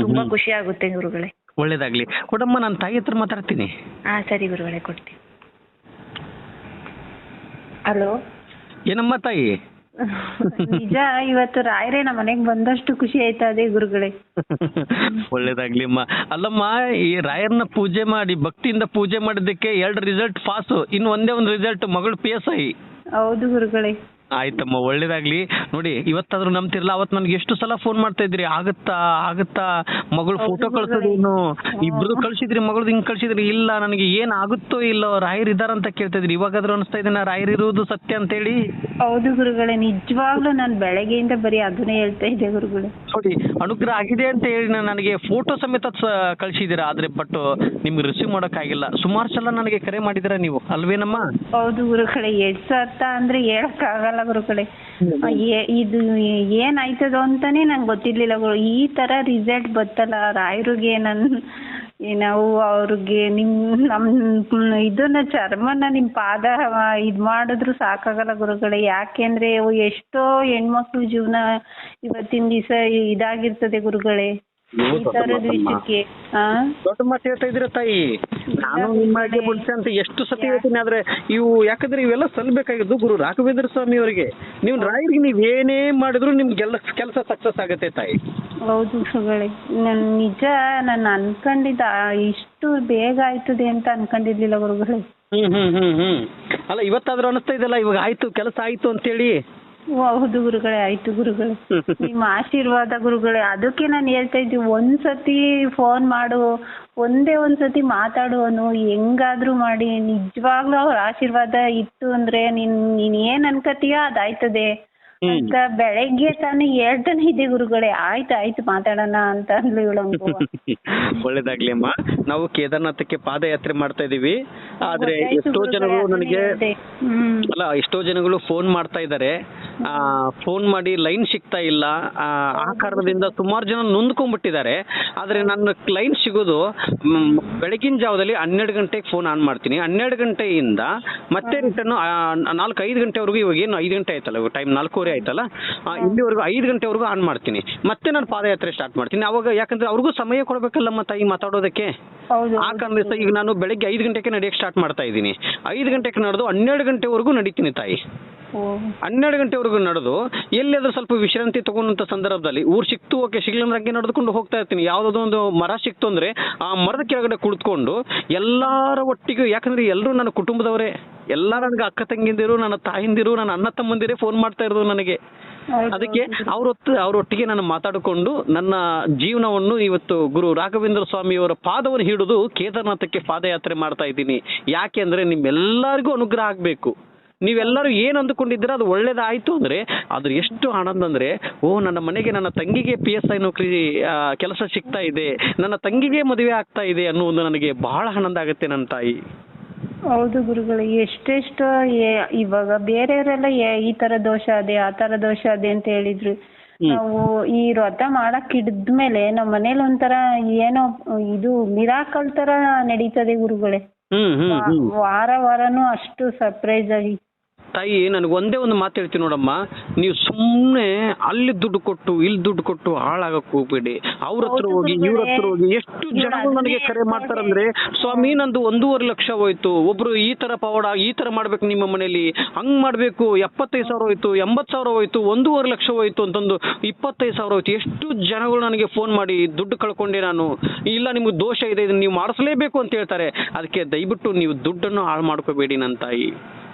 ತುಂಬಾ ಖುಷಿ ಆಗುತ್ತೆ ಗುರುಗಳೇ. ಒಳ್ಳೇದಾಗ್ಲಿ. ಕೊಡಮ್ಮ ನಾನು ತಾಯಿ ಹತ್ರ ಮಾತಾಡ್ತೀನಿ. ಹಾ ಸರಿ ಗುರುಗಳೇ ಕೊಡ್ತೀನಿ. ಹಲೋ ಏನಮ್ಮ ತಾಯಿ? ನಿಜ ಇವತ್ತು ರಾಯರೇ ನಮ್ಮ ಮನೆಗೆ ಬಂದಷ್ಟು ಖುಷಿ ಆಯ್ತಾ ಅದೇ ಗುರುಗಳೇ? <laughs> ಒಳ್ಳೇದಾಗ್ಲಿ ಅಮ್ಮ. ಅಲ್ಲಮ್ಮ ಈ ರಾಯರ್ನ ಪೂಜೆ ಮಾಡಿ ಭಕ್ತಿಯಿಂದ ಪೂಜೆ ಮಾಡಿದ್ದಕ್ಕೆ ಎರಡು ರಿಸಲ್ಟ್ ಪಾಸು ಇನ್ನು ಒಂದೇ ಒಂದು ರಿಸಲ್ಟ್ ಮಗಳು ಪಿ ಎಸ್ ಐ ಹೌದು ಗುರುಗಳೇ. ಆಯ್ತಮ್ಮ ಒಳ್ಳೇದಾಗ್ಲಿ. ನೋಡಿ ಇವತ್ತಾದ್ರೂ ನಂಬ್ತಿರಲ್ಲ ಅವತ್ ನನಗೆ ಎಷ್ಟು ಸಲ ಫೋನ್ ಮಾಡ್ತಾ ಇದ್ರಿ ಆಗತ್ತಾ ಆಗತ್ತಾ? ಮಗಳು ಫೋಟೋ ಕಳ್ಸೋದೇನು ಇಬ್ರು ಕಳ್ಸಿದ್ರಿ ಮಗಳು ಹಿಂಗ್ ಕಳ್ಸಿದ್ರಿ? ಇಲ್ಲ ನನಗೆ ಏನ್ ಆಗುತ್ತೋ ಇಲ್ಲೋ ರಾಯರ್ ಇದಾರಂತ ಕೇಳ್ತಾ ಇದ್ರಿ ಇವಾಗಾದ್ರೂ ಅನಿಸ್ತಾ ಇದೆ ನಾ ರಾಯರ್ ಇರುವುದು ಸತ್ಯ ಅಂತೇಳಿ? ಹೌದು ಗುರುಗಳೇ ನಿಜವಾಗ್ಲೂ ನಾನು ಬೆಳಗ್ಗೆಯಿಂದ ಬರೀ ಅದನ್ನೇ ಹೇಳ್ತಾ ಇದ್ದೆ ಗುರುಗಳೇ. ನೋಡಿ ಅನುಗ್ರಹ ಆಗಿದೆ ಅಂತ ಹೇಳಿ ನಾನು ನನಗೆ ಫೋಟೋ ಸಮೇತ ಕಳ್ಸಿದೀರಾ ಆದ್ರೆ ಬಟ್ ನಿಮ್ಗೆ ರಿಸೀವ್ ಮಾಡೋಕ್ಕಾಗಿಲ್ಲ. ಸುಮಾರು ಸಲ ನನಗೆ ಕರೆ ಮಾಡಿದಿರ ನೀವು? ಅಲ್ವೇನಮ್ಮ? ಹೌದು ಗುರುಗಳೇ ಎಷ್ಟು ಸತ್ತ ಅಂದ್ರೆ ಹೇಳಕ್ ಆಗಲ್ಲ ಗುರುಗಳೇ. ಇದು ಏನಾಯ್ತದೋ ಅಂತಾನೆ ನಂಗೆ ಗೊತ್ತಿರ್ಲಿಲ್ಲ ಗುರು. ಈ ತರ ರಿಸಲ್ಟ್ ಬತ್ತಲ್ಲ. ರಾಯರಿಗೆ ನನ್ ನಾವು ಅವ್ರಿಗೆ ನಿಮ್ ನಮ್ ಇದನ್ನ ಚರ್ಮನ ನಿಮ್ ಪಾದ ಇದ್ ಮಾಡಿದ್ರು ಸಾಕಾಗಲ್ಲ ಗುರುಗಳೇ. ಯಾಕೆಂದ್ರೆ ಎಷ್ಟೋ ಹೆಣ್ಮಕ್ಳು ಜೀವನ ಇವತ್ತಿನ ದಿವಸ ಇದಾಗಿರ್ತದೆ ಗುರುಗಳೇ. ಈ ತರದ ವಿಷಯಕ್ಕೆ ದೊಡ್ಡ ಮಾತು ಹೇಳ್ತಾ ಇದ್ದೀರಾ ತಾಯಿ? ನಾನು ನಿಮ್ಮ ಅಡಿಗೆ ಮುಂಚೆ ಅಂತ ಎಷ್ಟು ಸತಿ ಹೇಳ್ತೀನಿ ಆದ್ರೆ ಇವು ಯಾಕಂದ್ರೆ ಇವೆಲ್ಲ ಸಲ್ಬೇಕಾಗಿದ್ದು ಗುರು ರಾಘವೇಂದ್ರ ಸ್ವಾಮಿ ಅವರಿಗೆ. ನೀವು ರಾಯರಿಗೆ ನೀವ್ ಏನೇ ಮಾಡಿದ್ರು ನಿಮ್ಗೆಲ್ಲ ಕೆಲಸ ಸಕ್ಸಸ್ ಆಗತ್ತೆ ತಾಯಿ. ಹೌದು ಸುಗಳಿ. ನನ್ ನಿಜ ನಾನು ಅನ್ಕೊಂಡಿದ್ದ ಇಷ್ಟು ಬೇಗ ಆಯ್ತದೆ ಅಂತ ಅನ್ಕೊಂಡಿರ್ಲಿಲ್ಲ ಗುರುಗಳೇ. ಹ್ಮ್ ಹ್ಮ್ ಹ್ಮ್ ಹ್ಮ್. ಅಲ್ಲ ಇವತ್ತಾದ್ರೂ ಅನಿಸ್ತಾ ಇದೆಯಲ್ಲ ಇವಾಗ ಆಯ್ತು ಕೆಲಸ ಆಯ್ತು ಅಂತೇಳಿ? ಓ, ಹೌದು ಗುರುಗಳೇ ಆಯ್ತು ಗುರುಗಳೇ. ನಿಮ್ಮ ಆಶೀರ್ವಾದ ಗುರುಗಳೇ ಅದಕ್ಕೆ ನಾನು ಹೇಳ್ತಾ ಇದ್ದೆ ಒಂದ್ಸತಿ ಫೋನ್ ಮಾಡು ಒಂದೇ ಒಂದ್ಸತಿ ಮಾತಾಡುವನು ಹೆಂಗಾದ್ರೂ ಮಾಡಿ ನಿಜವಾಗ್ಲೂ ಅವ್ರ ಆಶೀರ್ವಾದ ಇತ್ತು ಅಂದ್ರೆ ನೀನ್ ನೀನ್ ಏನ್ ಅದ್ ಅದಾಯ್ತದೆ. ಅಂತ ಬೆಳಗ್ಗೆ ತಾನೇ ಎರಡನೇ ಇದೆ ಗುರುಗಳೇ ಆಯ್ತು ಆಯ್ತು ಮಾತಾಡೋಣ ಅಂತ ಅಂದ್ಲು ಇವಳು <laughs> ಒಳ್ಳೇದಾಗ್ಲಿ ಅಮ್ಮ. ನಾವು ಕೇದಾರ್ನಾಥಕ್ಕೆ ಪಾದಯಾತ್ರೆ ಮಾಡ್ತಾ ಇದೀವಿ. ಆದ್ರೆ ಎಷ್ಟೋ ಜನಗಳು ನನಗೆ ಅಲ್ಲ ಎಷ್ಟೋ ಜನಗಳು ಫೋನ್ ಮಾಡ್ತಾ ಇದ್ದಾರೆ. ಫೋನ್ ಮಾಡಿ ಲೈನ್ ಸಿಗ್ತಾ ಇಲ್ಲ. ಆ, ಕಾರಣದಿಂದ ಸುಮಾರು ಜನ ನೊಂದ್ಕೊಂಡ್ಬಿಟ್ಟಿದ್ದಾರೆ. ಆದ್ರೆ ನನ್ನ ಲೈನ್ ಸಿಗೋದು ಬೆಳಗಿನ ಜಾವದಲ್ಲಿ ಹನ್ನೆರಡು ಗಂಟೆಗೆ ಫೋನ್ ಆನ್ ಮಾಡ್ತೀನಿ. ಹನ್ನೆರಡು ಗಂಟೆಯಿಂದ ಮತ್ತೆ ರಿಟರ್ನ್ ನಾಲ್ಕು ಐದು ಗಂಟೆವರೆಗೂ ಇವಾಗ ಏನು ಐದು ಗಂಟೆ ಆಯ್ತಲ್ಲ ಟೈಮ್ ಟೈಮ್ ಆಯ್ತಲ್ಲ? ಇಲ್ಲಿವರೆಗೂ ಐದು ಗಂಟೆವರೆಗೂ ಆನ್ ಮಾಡ್ತೀನಿ. ಮತ್ತೆ ನಾನು ಪಾದಯಾತ್ರೆ ಸ್ಟಾರ್ಟ್ ಮಾಡ್ತೀನಿ. ಅವಾಗ ಯಾಕಂದ್ರೆ ಅವ್ರಿಗೂ ಸಮಯ ಕೊಡ್ಬೇಕಲ್ಲಮ್ಮ ತಾಯಿ ಮಾತಾಡೋದಕ್ಕೆ? ಆ ಕಾರಣದಿಂದ ಈಗ ನಾನು ಬೆಳಗ್ಗೆ ಐದು ಗಂಟೆಗೆ ನಡೆಯಕ್ಕೆ ಸ್ಟಾರ್ಟ್ ಮಾಡ್ತಾ ಇದ್ದೀನಿ. ಐದು ಗಂಟೆಗೆ ನಡೆದು ಹನ್ನೆರಡು ಗಂಟೆವರೆಗೂ ನಡೀತೀನಿ ತಾಯಿ. ಹನ್ನೆರಡು ಗಂಟೆವರೆಗೂ ನಡೆದು ಎಲ್ಲಿಯಾದ್ರೂ ಸ್ವಲ್ಪ ವಿಶ್ರಾಂತಿ ತಗೊಂಡಂತ ಸಂದರ್ಭದಲ್ಲಿ ಊರ್ ಸಿಕ್ತು ಓಕೆ ಸಿಗ್ಲಿಲ್ಲ ಹಂಗೆ ನಡೆದುಕೊಂಡು ಹೋಗ್ತಾ ಇರ್ತೀನಿ. ಯಾವ್ದಾದ್ರು ಒಂದು ಮರ ಸಿಕ್ತು ಅಂದ್ರೆ ಆ ಮರದ ಕೆಳಗಡೆ ಕುಳಿತುಕೊಂಡು ಎಲ್ಲಾರ ಒಟ್ಟಿಗೆ ಯಾಕಂದ್ರೆ ಎಲ್ಲರೂ ನನ್ನ ಕುಟುಂಬದವರೇ ಎಲ್ಲ ನನಗೆ ಅಕ್ಕ ತಂಗಿಂದಿರು ನನ್ನ ತಾಯಿಂದಿರು ನನ್ನ ಅಣ್ಣ ತಮ್ಮಂದಿರೇ ಫೋನ್ ಮಾಡ್ತಾ ಇರೋದು ನನಗೆ. ಅದಕ್ಕೆ ಅವರೊತ್ತು ಅವರೊಟ್ಟಿಗೆ ನಾನು ಮಾತಾಡಿಕೊಂಡು ನನ್ನ ಜೀವನವನ್ನು ಇವತ್ತು ಗುರು ರಾಘವೇಂದ್ರ ಸ್ವಾಮಿಯವರ ಪಾದವನ್ನು ಹಿಡಿದು ಕೇದಾರನಾಥಕ್ಕೆ ಪಾದಯಾತ್ರೆ ಮಾಡ್ತಾ ಇದ್ದೀನಿ. ಯಾಕೆ ಅಂದ್ರೆ ನಿಮ್ಮೆಲ್ಲರಿಗೂ ಅನುಗ್ರಹ ಆಗಬೇಕು. ನೀವೆಲ್ಲರೂ ಏನು ಅಂದುಕೊಂಡಿದ್ದೀರ ಅದು ಒಳ್ಳೇದಾಯ್ತು ಅಂದ್ರೆ ಅದ್ರ ಎಷ್ಟು ಆನಂದ ಅಂದ್ರೆ ಓ ನನ್ನ ಮನೆಗೆ ನನ್ನ ತಂಗಿಗೆ ಪಿ ಎಸ್ ಐ ನೌಕರಿ ಕೆಲಸ ಸಿಗ್ತಾ ಇದೆ ನನ್ನ ತಂಗಿಗೆ ಮದುವೆ ಆಗ್ತಾ ಇದೆ ಅನ್ನುವುದು ನನಗೆ ಬಹಳ ಆನಂದ ಆಗುತ್ತೆ ನನ್ನ ತಾಯಿ. ಹೌದು ಗುರುಗಳೇ ಎಷ್ಟೆಷ್ಟು ಇವಾಗ ಬೇರೆಯವರೆಲ್ಲ ಈ ತರ ದೋಷ ಅದೇ ಆ ತರ ದೋಷ ಅದೇ ಅಂತ ಹೇಳಿದ್ರು. ನಾವು ಈ ವ್ರತ ಮಾಡಕ್ ಹಿಡಿದ್ಮೇಲೆ ನಮ್ಮ ಮನೇಲಿ ಒಂಥರ ಏನೋ ಇದು ಮಿರಾಕಲ್ ತರ ನಡೀತದೆ ಗುರುಗಳೇ. ವಾರ ವಾರನೂ ಅಷ್ಟು ಸರ್ಪ್ರೈಸ್ ಆಗಿ ತಾಯಿ ನನಗೆ ಒಂದೇ ಒಂದು ಮಾತು ಹೇಳ್ತೀನಿ ನೋಡಮ್ಮ. ನೀವು ಸುಮ್ಮನೆ ಅಲ್ಲಿ ದುಡ್ಡು ಕೊಟ್ಟು ಇಲ್ಲಿ ದುಡ್ಡು ಕೊಟ್ಟು ಹಾಳಾಗಕ್ ಹೋಗ್ಬೇಡಿ. ಅವ್ರ ಹತ್ರ ಹೋಗಿ ಇವ್ರ ಹತ್ರ ಹೋಗಿ ಎಷ್ಟು ಜನ ನನಗೆ ಕರೆ ಮಾಡ್ತಾರಂದ್ರೆ ಸ್ವಾಮಿ ನಂದು ಒಂದೂವರೆ ಲಕ್ಷ ಹೋಯ್ತು. ಒಬ್ರು ಈ ತರ ಪವಾಡ ಈ ತರ ಮಾಡ್ಬೇಕು ನಿಮ್ಮ ಮನೇಲಿ. ಹಂಗ್ ಮಾಡ್ಬೇಕು ಎಪ್ಪತ್ತೈದು ಸಾವಿರ ಹೋಯ್ತು ಎಂಬತ್ತು ಸಾವಿರ ಹೋಯ್ತು ಒಂದೂವರೆ ಲಕ್ಷ ಹೋಯ್ತು ಅಂತಂದು ಇಪ್ಪತ್ತೈದು ಸಾವಿರ ಹೋಯ್ತು. ಎಷ್ಟು ಜನಗಳು ನನಗೆ ಫೋನ್ ಮಾಡಿ ದುಡ್ಡು ಕಳ್ಕೊಂಡೆ ನಾನು. ಇಲ್ಲ ನಿಮ್ಗೆ ದೋಷ ಇದೆ ಇದನ್ನ ನೀವು ಮಾಡಿಸ್ಲೇಬೇಕು ಅಂತ ಹೇಳ್ತಾರೆ. ಅದಕ್ಕೆ ದಯವಿಟ್ಟು ನೀವು ದುಡ್ಡನ್ನು ಹಾಳು ಮಾಡ್ಕೋಬೇಡಿ ನನ್ನ ತಾಯಿ.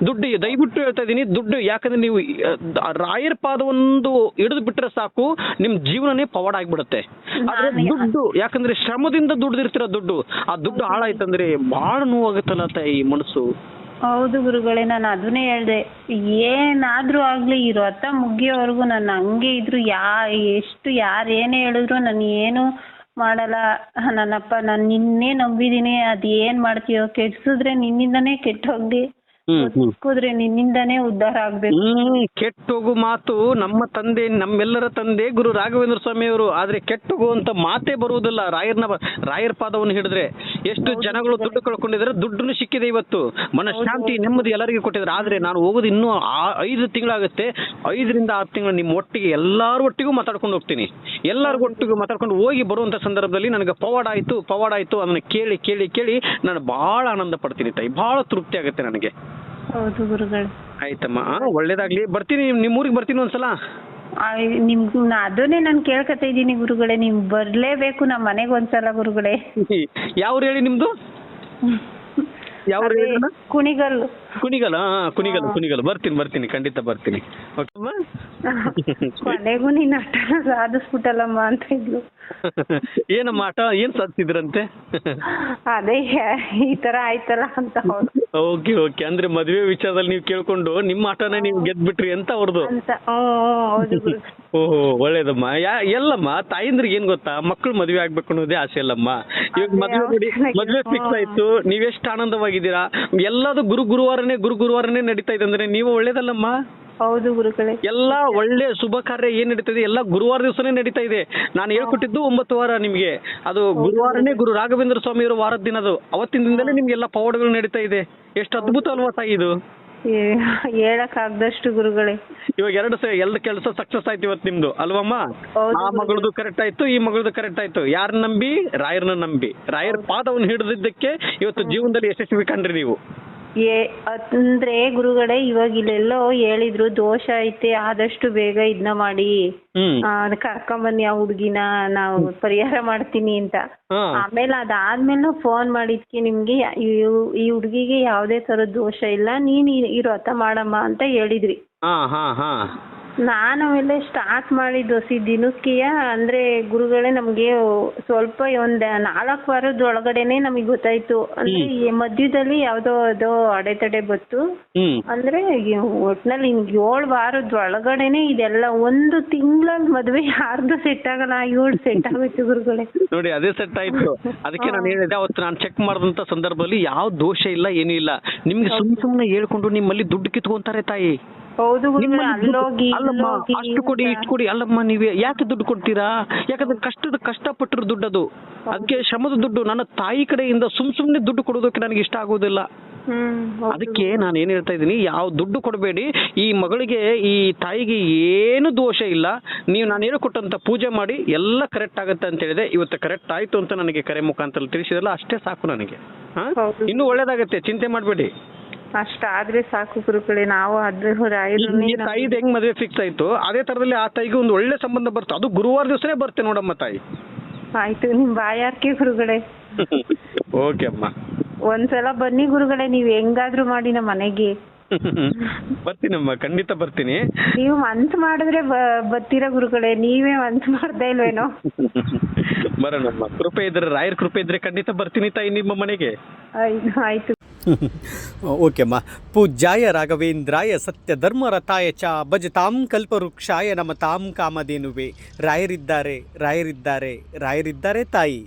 ದುಡ್ಡು ದಯವಿಟ್ಟು ಹೇಳ್ತಾ ಇದ್ದೀನಿ ದುಡ್ಡು ಯಾಕಂದ್ರೆ ನೀವು ರಾಯರ ಪಾದ ರಾಯರ ಪಾದವೊಂದು ಹಿಡಿದು ಬಿಟ್ರೆ ಸಾಕು ನಿಮ್ ಜೀವನನೇ ಪವಾಡ ಆಗ್ಬಿಡುತ್ತೆ. ಆದ್ರೆ ದುಡ್ಡು ಯಾಕಂದ್ರೆ ಶ್ರಮದಿಂದ ದುಡ್ದಿರ್ತೀರ ದುಡ್ಡು ಆ ದುಡ್ಡು ಹಾಳಾಯ್ತಂದ್ರೆ ಬಹಳ ನೋವಾಗುತ್ತಲ್ಲ ತಾಯಿ ಮನಸ್ಸು. ಹೌದು ಗುರುಗಳೇ ನಾನು ಅದನ್ನೇ ಹೇಳ್ದೆ. ಏನಾದ್ರೂ ಆಗ್ಲಿ ಈ ವ್ರತ ಮುಗಿಯೋವರೆಗೂ ನಾನು ಹಂಗೆ ಇದ್ರು ಯಾ ಎಷ್ಟು ಯಾರು ಏನೇ ಹೇಳಿದ್ರು ನಾನು ಏನು ಮಾಡಲ್ಲ. ನನ್ನಪ್ಪ ನಾನು ನಿನ್ನೆ ನಂಬಿದೀನಿ ಅದ್ ಏನ್ ಮಾಡ್ತೀಯೋ ಕೆಡ್ಸಿದ್ರೆ ನಿನ್ನಿಂದನೇ ಕೆಟ್ಟ ಹೋಗ್ಲಿ ನಿನ್ನಿಂದಾನೆ ಉದ್ಧಾರ ಆಗ್ಬೇಕು. ಹ್ಮ್ ಕೆಟ್ಟೋಗು ಮಾತು ನಮ್ಮ ತಂದೆ ನಮ್ಮೆಲ್ಲರ ತಂದೆ ಗುರು ರಾಘವೇಂದ್ರ ಸ್ವಾಮಿಯವರು. ಆದ್ರೆ ಕೆಟ್ಟೋಗುವಂತ ಮಾತೇ ಬರುವುದಿಲ್ಲ. ರಾಯರ್ನ ರಾಯರ್ ಪಾದವನ್ನು ಹಿಡಿದ್ರೆ ಎಷ್ಟು ಜನಗಳು ದುಡ್ಡು ಕಳ್ಕೊಂಡಿದ್ರೆ ದುಡ್ಡು ಸಿಕ್ಕಿದೆ ಇವತ್ತು. ಮನಃಶಾಂತಿ ನೆಮ್ಮದಿ ಎಲ್ಲರಿಗೂ ಕೊಟ್ಟಿದ್ದಾರೆ. ಆದ್ರೆ ನಾನು ಹೋಗೋದು ಇನ್ನೂ ಐದು ತಿಂಗಳಾಗುತ್ತೆ. ಐದರಿಂದ ಆರು ತಿಂಗಳು ನಿಮ್ಮ ಒಟ್ಟಿಗೆ ಎಲ್ಲಾರ ಒಟ್ಟಿಗೂ ಮಾತಾಡ್ಕೊಂಡು ಹೋಗ್ತೀನಿ. ಎಲ್ಲರ ಒಟ್ಟಿಗೂ ಮಾತಾಡ್ಕೊಂಡು ಹೋಗಿ ಬರುವಂತ ಸಂದರ್ಭದಲ್ಲಿ ನನಗೆ ಪವಾಡ ಆಯ್ತು ಪವಾಡ ಆಯ್ತು. ಅದನ್ನ ಕೇಳಿ ಕೇಳಿ ಕೇಳಿ ನಾನು ಬಹಳ ಆನಂದ ಪಡ್ತೀನಿ ತಾಯಿ. ಬಹಳ ತೃಪ್ತಿ ಆಗುತ್ತೆ ನನಗೆ. ಹೌದು ಗುರುಗಳೇ. ಆಯ್ತಮ್ಮ. ಆ, ಒಳ್ಳೇದಾಗ್ಲಿ. ಬರ್ತೀನಿ ನಿಮ್ ಊರಿಗೆ ಬರ್ತೀನಿ ಒಂದ್ಸಲ. ಆ, ನಿಮ್ ನಾ- ಅದನ್ನೇ ನಾನು ಕೇಳ್ಕೊತಾ ಇದ್ದೀನಿ ಗುರುಗಳೇ. ನೀವ್ ಬರ್ಲೇಬೇಕು ನಮ್ಮ ಮನೆಗೆ ಒಂದ್ಸಲ ಗುರುಗಳೇ. <laughs> ಯಾವ ಊರು ಹೇಳಿ ನಿಮ್ದು? ಅದೇ ಹೇಳಿ? ಕುಣಿಗಲ್ ಕುಣಿಗಲ್ ಹಾ. ಕುಣಿಗಲ್ ಕುಣಿಗಲ್ ಬರ್ತೀನಿ ಬರ್ತೀನಿ. ಖಂಡಿತ ಬರ್ತೀನಿ. ಓಕೆಮ್ಮ ಕೊನೆಗೂ <laughs> ನೀನ್ ಆಟ ಸಾಧಿಸ್ಬಿಟ್ಟಲ್ಲಮ್ಮ ಅಂತ ಇದ್ಲು. <laughs> ಏನಮ್ಮ ಆಟ ಏನ್ ಸಾಧಿಸಿದ್ರಂತೆ? <laughs> ಅದೇ ಈ ತರ ಆಯ್ತಲ್ಲ ಅಂತ ಓಕೆ ಓಕೆ. ಅಂದ್ರೆ ಮದುವೆ ವಿಚಾರದಲ್ಲಿ ನೀವು ಕೇಳ್ಕೊಂಡು ನಿಮ್ಮ ಆಟನ ನೀವು ಗೆದ್ಬಿಟ್ರಿ ಅಂತ ಅವ್ರದ್ದು? ಓಹೋ ಒಳ್ಳೇದಮ್ಮ. ಯಾ ಎಲ್ಲಮ್ಮ ತಾಯಿಂದ್ರಿಗೆ ಏನ್ ಗೊತ್ತಾ? ಮಕ್ಕಳು ಮದುವೆ ಆಗ್ಬೇಕು ಅನ್ನೋದೇ ಆಸೆ ಅಲ್ಲಮ್ಮ. ಇವಾಗ ಮದ್ವೆ ಮದುವೆ ಫಿಕ್ಸ್ ಆಯ್ತು. ನೀವೆಷ್ಟು ಆನಂದವಾಗಿದ್ದೀರಾ? ಎಲ್ಲದು ಗುರು ಗುರುವಾರನೇ ಗುರು ಗುರುವಾರನೇ ನಡೀತಾ ಇದೆ ಅಂದ್ರೆ ನೀವು ಒಳ್ಳೇದಲ್ಲಮ್ಮ? ಹೌದು ಗುರುಗಳೇ. ಎಲ್ಲ ಒಳ್ಳೆ ಶುಭ ಕಾರ್ಯ ಏನ್ ನಡೀತದೆ ಎಲ್ಲ ಗುರುವಾರ ದಿವಸನೇ ನಡೀತಾ ಇದೆ. ನಾನು ಹೇಳ್ಕೊಟ್ಟಿದ್ದು ಒಂಬತ್ತು ವಾರ ನಿಮ್ಗೆ. ಅದು ಗುರುವಾರನೇ ಗುರು ರಾಘವೇಂದ್ರ ಸ್ವಾಮಿಯವರ ವಾರದ ದಿನ ಅದು. ಅವತ್ತಿನ ದಿನದಲ್ಲೇ ನಿಮ್ಗೆಲ್ಲ ಪವಾಡಗಳು ನಡೀತಾ ಇದೆ. ಎಷ್ಟು ಅದ್ಭುತ ಅಲ್ವಾ ತಾಯಿ ಇದು? ಏ- ಹೇಳಕ್ ಆಗ್ದಷ್ಟು ಗುರುಗಳೇ. ಇವಾಗ ಎರಡು ಸ ಎಲ್ಲ ಕೆಲಸ ಸಕ್ಸಸ್ ಆಯ್ತು ಇವತ್ತು ನಿಮ್ದು ಅಲ್ವಮ್ಮ? ಆ ಮಗಳದು ಕರೆಕ್ಟ್ ಆಯ್ತು ಈ ಮಗಳದು ಕರೆಕ್ಟ್ ಆಯ್ತು. ಯಾರನ್ನ ನಂಬಿ? ರಾಯರ್ನ ನಂಬಿ. ರಾಯರ್ ಪಾದವನ್ನು ಹಿಡಿದಿದ್ದಕ್ಕೆ ಇವತ್ತು ಜೀವನದಲ್ಲಿ ಯಶಸ್ವಿ ಕಂಡ್ರಿ ನೀವು. ಏ ಅಂದ್ರೆ ಗುರುಗಳೇ ಇವಾಗ ಇಲ್ಲೆಲ್ಲೋ ಹೇಳಿದ್ರು ದೋಷ ಐತೆ ಆದಷ್ಟು ಬೇಗ ಇದನ್ನ ಮಾಡಿ. ಹ್ಮ್. ಬನ್ನಿ ಆ ಹುಡ್ಗಿನ ನಾವು ಪರಿಹಾರ ಮಾಡ್ತೀನಿ ಅಂತ. ಆಮೇಲೆ ಅದಾದ್ಮೇಲೆ ಫೋನ್ ಮಾಡಿದ್ಕೆ ನಿಮ್ಗೆ ಈ- ಹುಡುಗಿಗೆ ಯಾವ್ದೇ ತರದ ದೋಷ ಇಲ್ಲ ನೀನ್ ಇರೋ ವ್ರತ ಮಾಡಮ್ಮ ಅಂತ ಹೇಳಿದ್ರಿ. ಹಾ ಹಾ ಹಾ. ನಾನು ಅವೆಲ್ಲ ಸ್ಟಾರ್ಟ್ ಮಾಡಿದ್ದು ಸಿ ದಿನಕ್ಕೆಯ ಅಂದ್ರೆ ಗುರುಗಳೇ ನಮಗೆ ಸ್ವಲ್ಪ ಒಂದ್ ನಾಲ್ಕು ವಾರದ ಒಳಗಡೆನೆ ನಮಗೆ ಗೊತ್ತಾಯ್ತು. ಅಂದ್ರೆ ಈ ಮಧ್ಯದಲ್ಲಿ ಯಾವ್ದೋ ಅದೋ ಅಡೆತಡೆ ಬತ್ತು ಹ್ಮ್. ಅಂದ್ರೆ ಈ ಒಟ್ನಲ್ಲಿ ಹಿಂಗ್ ಏಳು ವಾರದ ಒಳಗಡೆನೆ ಇದೆಲ್ಲ ಒಂದು ತಿಂಗಳಲ್ಲಿ ಮದ್ವೆ ಯಾರ್ದು ಸೆಟ್ ಆಗಲ್ಲ ಏಳು ಸೆಟ್ ಆಗೋಯ್ತು ಗುರುಗಳೇ. ನೋಡಿ ಅದೇ ಸೆಟ್ ಆಯ್ತು. ಅದಕ್ಕೆ ನಾನು ಹೇಳಿದೆ ಅವತ್ತು ನಾನು ಚೆಕ್ ಮಾಡಿದಂತ ಸಂದರ್ಭದಲ್ಲಿ ಯಾವ ದೋಷ ಇಲ್ಲ ಏನೂ ಇಲ್ಲ. ನಿಮ್ಗೆ ಸುಮ್ ಸುಮ್ನೆ ಹೇಳ್ಕೊಂಡು ನಿಮ್ಮಲ್ಲಿ ದುಡ್ಡು ಕಿತ್ಕೊಂತಾರೆ ತಾಯಿ. ಹೌದು ಗುರುಗಳೇ ಅಲ್ಲೋಗಿ ಅಲ್ಲಮ್ಮ ಇಲ್ಲೋಗಿ ಅಷ್ಟು ಕೊಡಿ ಇಷ್ಟು ಕೊಡಿ ಅಲ್ಲಮ್ಮ ನೀವು ಯಾಕೆ ದುಡ್ಡು ಕೊಡ್ತೀರಾ? ಯಾಕಂದ್ರೆ ಕಷ್ಟದ ಕಷ್ಟಪಟ್ಟರು ದುಡ್ಡು ಅದು ಅದಕ್ಕೆ ಶ್ರಮದ ದುಡ್ಡು ನನ್ನ ತಾಯಿ ಕಡೆಯಿಂದ ಸುಮ್ ಸುಮ್ನೆ ದುಡ್ಡು ಕೊಡೋದಕ್ಕೆ ನನಗೆ ಇಷ್ಟ ಆಗೋದಿಲ್ಲ. ಹ್ಮ್ ಹೌದು. ಅದಕ್ಕೆ ನಾನು ಏನ್ ಹೇಳ್ತಾ ಇದ್ದೀನಿ ಯಾವ ದುಡ್ಡು ಕೊಡಬೇಡಿ. ಈ ಮಗಳಿಗೆ ಈ ತಾಯಿಗೆ ಏನು ದೋಷ ಇಲ್ಲ. ನೀವು ನಾನು ಕೊಟ್ಟಂತ ಪೂಜೆ ಮಾಡಿ ಎಲ್ಲ ಕರೆಕ್ಟ್ ಆಗುತ್ತೆ ಅಂತ ಹೇಳಿದೆ. ಇವತ್ತು ಕರೆಕ್ಟ್ ಆಯ್ತು ಅಂತ ನನಗೆ ಕರೆ ಮುಖಾಂತರ ತಿಳಿಸಿದಲ್ಲ ಅಷ್ಟೇ ಸಾಕು ನನಗೆ. ಹಾ? ಹೌದು. ಇನ್ನೂ ಒಳ್ಳೇದಾಗತ್ತೆ ಚಿಂತೆ ಮಾಡಬೇಡಿ. ಅಷ್ಟಾದ್ರೆ ಸಾಕು ಗುರುಗಳೇ ನಾವು ಅದು ಈ ತಾಯಿದು ಹೆಂಗ್ ಮದ್ವೆ ಫಿಕ್ಸ್ ಆಯ್ತು? ಅದೇ ತರದಲ್ಲಿ ಆ ತಾಯಿಗೆ ಒಂದು ಒಳ್ಳೆ ಸಂಬಂಧ ಬರುತ್ತೆ ಅದು ಗುರುವಾರ ದಿವಸನೇ ಬರುತ್ತೆ ನೋಡಮ್ಮ ತಾಯಿ. ಆಯ್ತು ನಿಮ್ ಬಾಯಾರ್ಕೆ ಗುರುಗಳೇ. <laughs> ಓಕೆ ಅಮ್ಮ. ಒಂದ್ಸಲ ಬನ್ನಿ ಗುರುಗಳೇ ನೀವ್ ಹೆಂಗಾದ್ರೂ ಮಾಡಿ ನಮ್ಮ ಮನೆಗೆ. <laughs> ಬರ್ತೀನಮ್ಮ ಖಂಡಿತ ಬರ್ತೀನಿ. ನೀವು ಮಂತ್ ಮಾಡಿದ್ರೆ ಬರ್ತೀರಾ ಗುರುಗಳೇ ನೀವೇ ಮಂತ್ ಮಾಡ್ತಾ ಇಲ್ವೇನೋ? <laughs> ಬರೋಣಮ್ಮ ಕೃಪೆ ಇದ್ರೆ ರಾಯರ್ ಕೃಪೆ ಇದ್ರೆ ಖಂಡಿತ ಬರ್ತೀನಿ ತಾಯಿ ನಿಮ್ಮ ಮನೆಗೆ. ಆಯ್ತು ಆಯ್ತು. <laughs> ಓಕೆಮ್ಮ ಪೂಜ್ಯಾಯ ರಾಘವೇಂದ್ರಾಯ ಸತ್ಯ ಧರ್ಮರಥಾಯ ಚ ಭಜತಾಂ ಕಲ್ಪವೃಕ್ಷಾಯ ನಮತಾಂ ಕಾಮಧೇನುವೆ. ರಾಯರಿದ್ದಾರೆ ರಾಯರಿದ್ದಾರೆ ರಾಯರಿದ್ದಾರೆ ತಾಯಿ.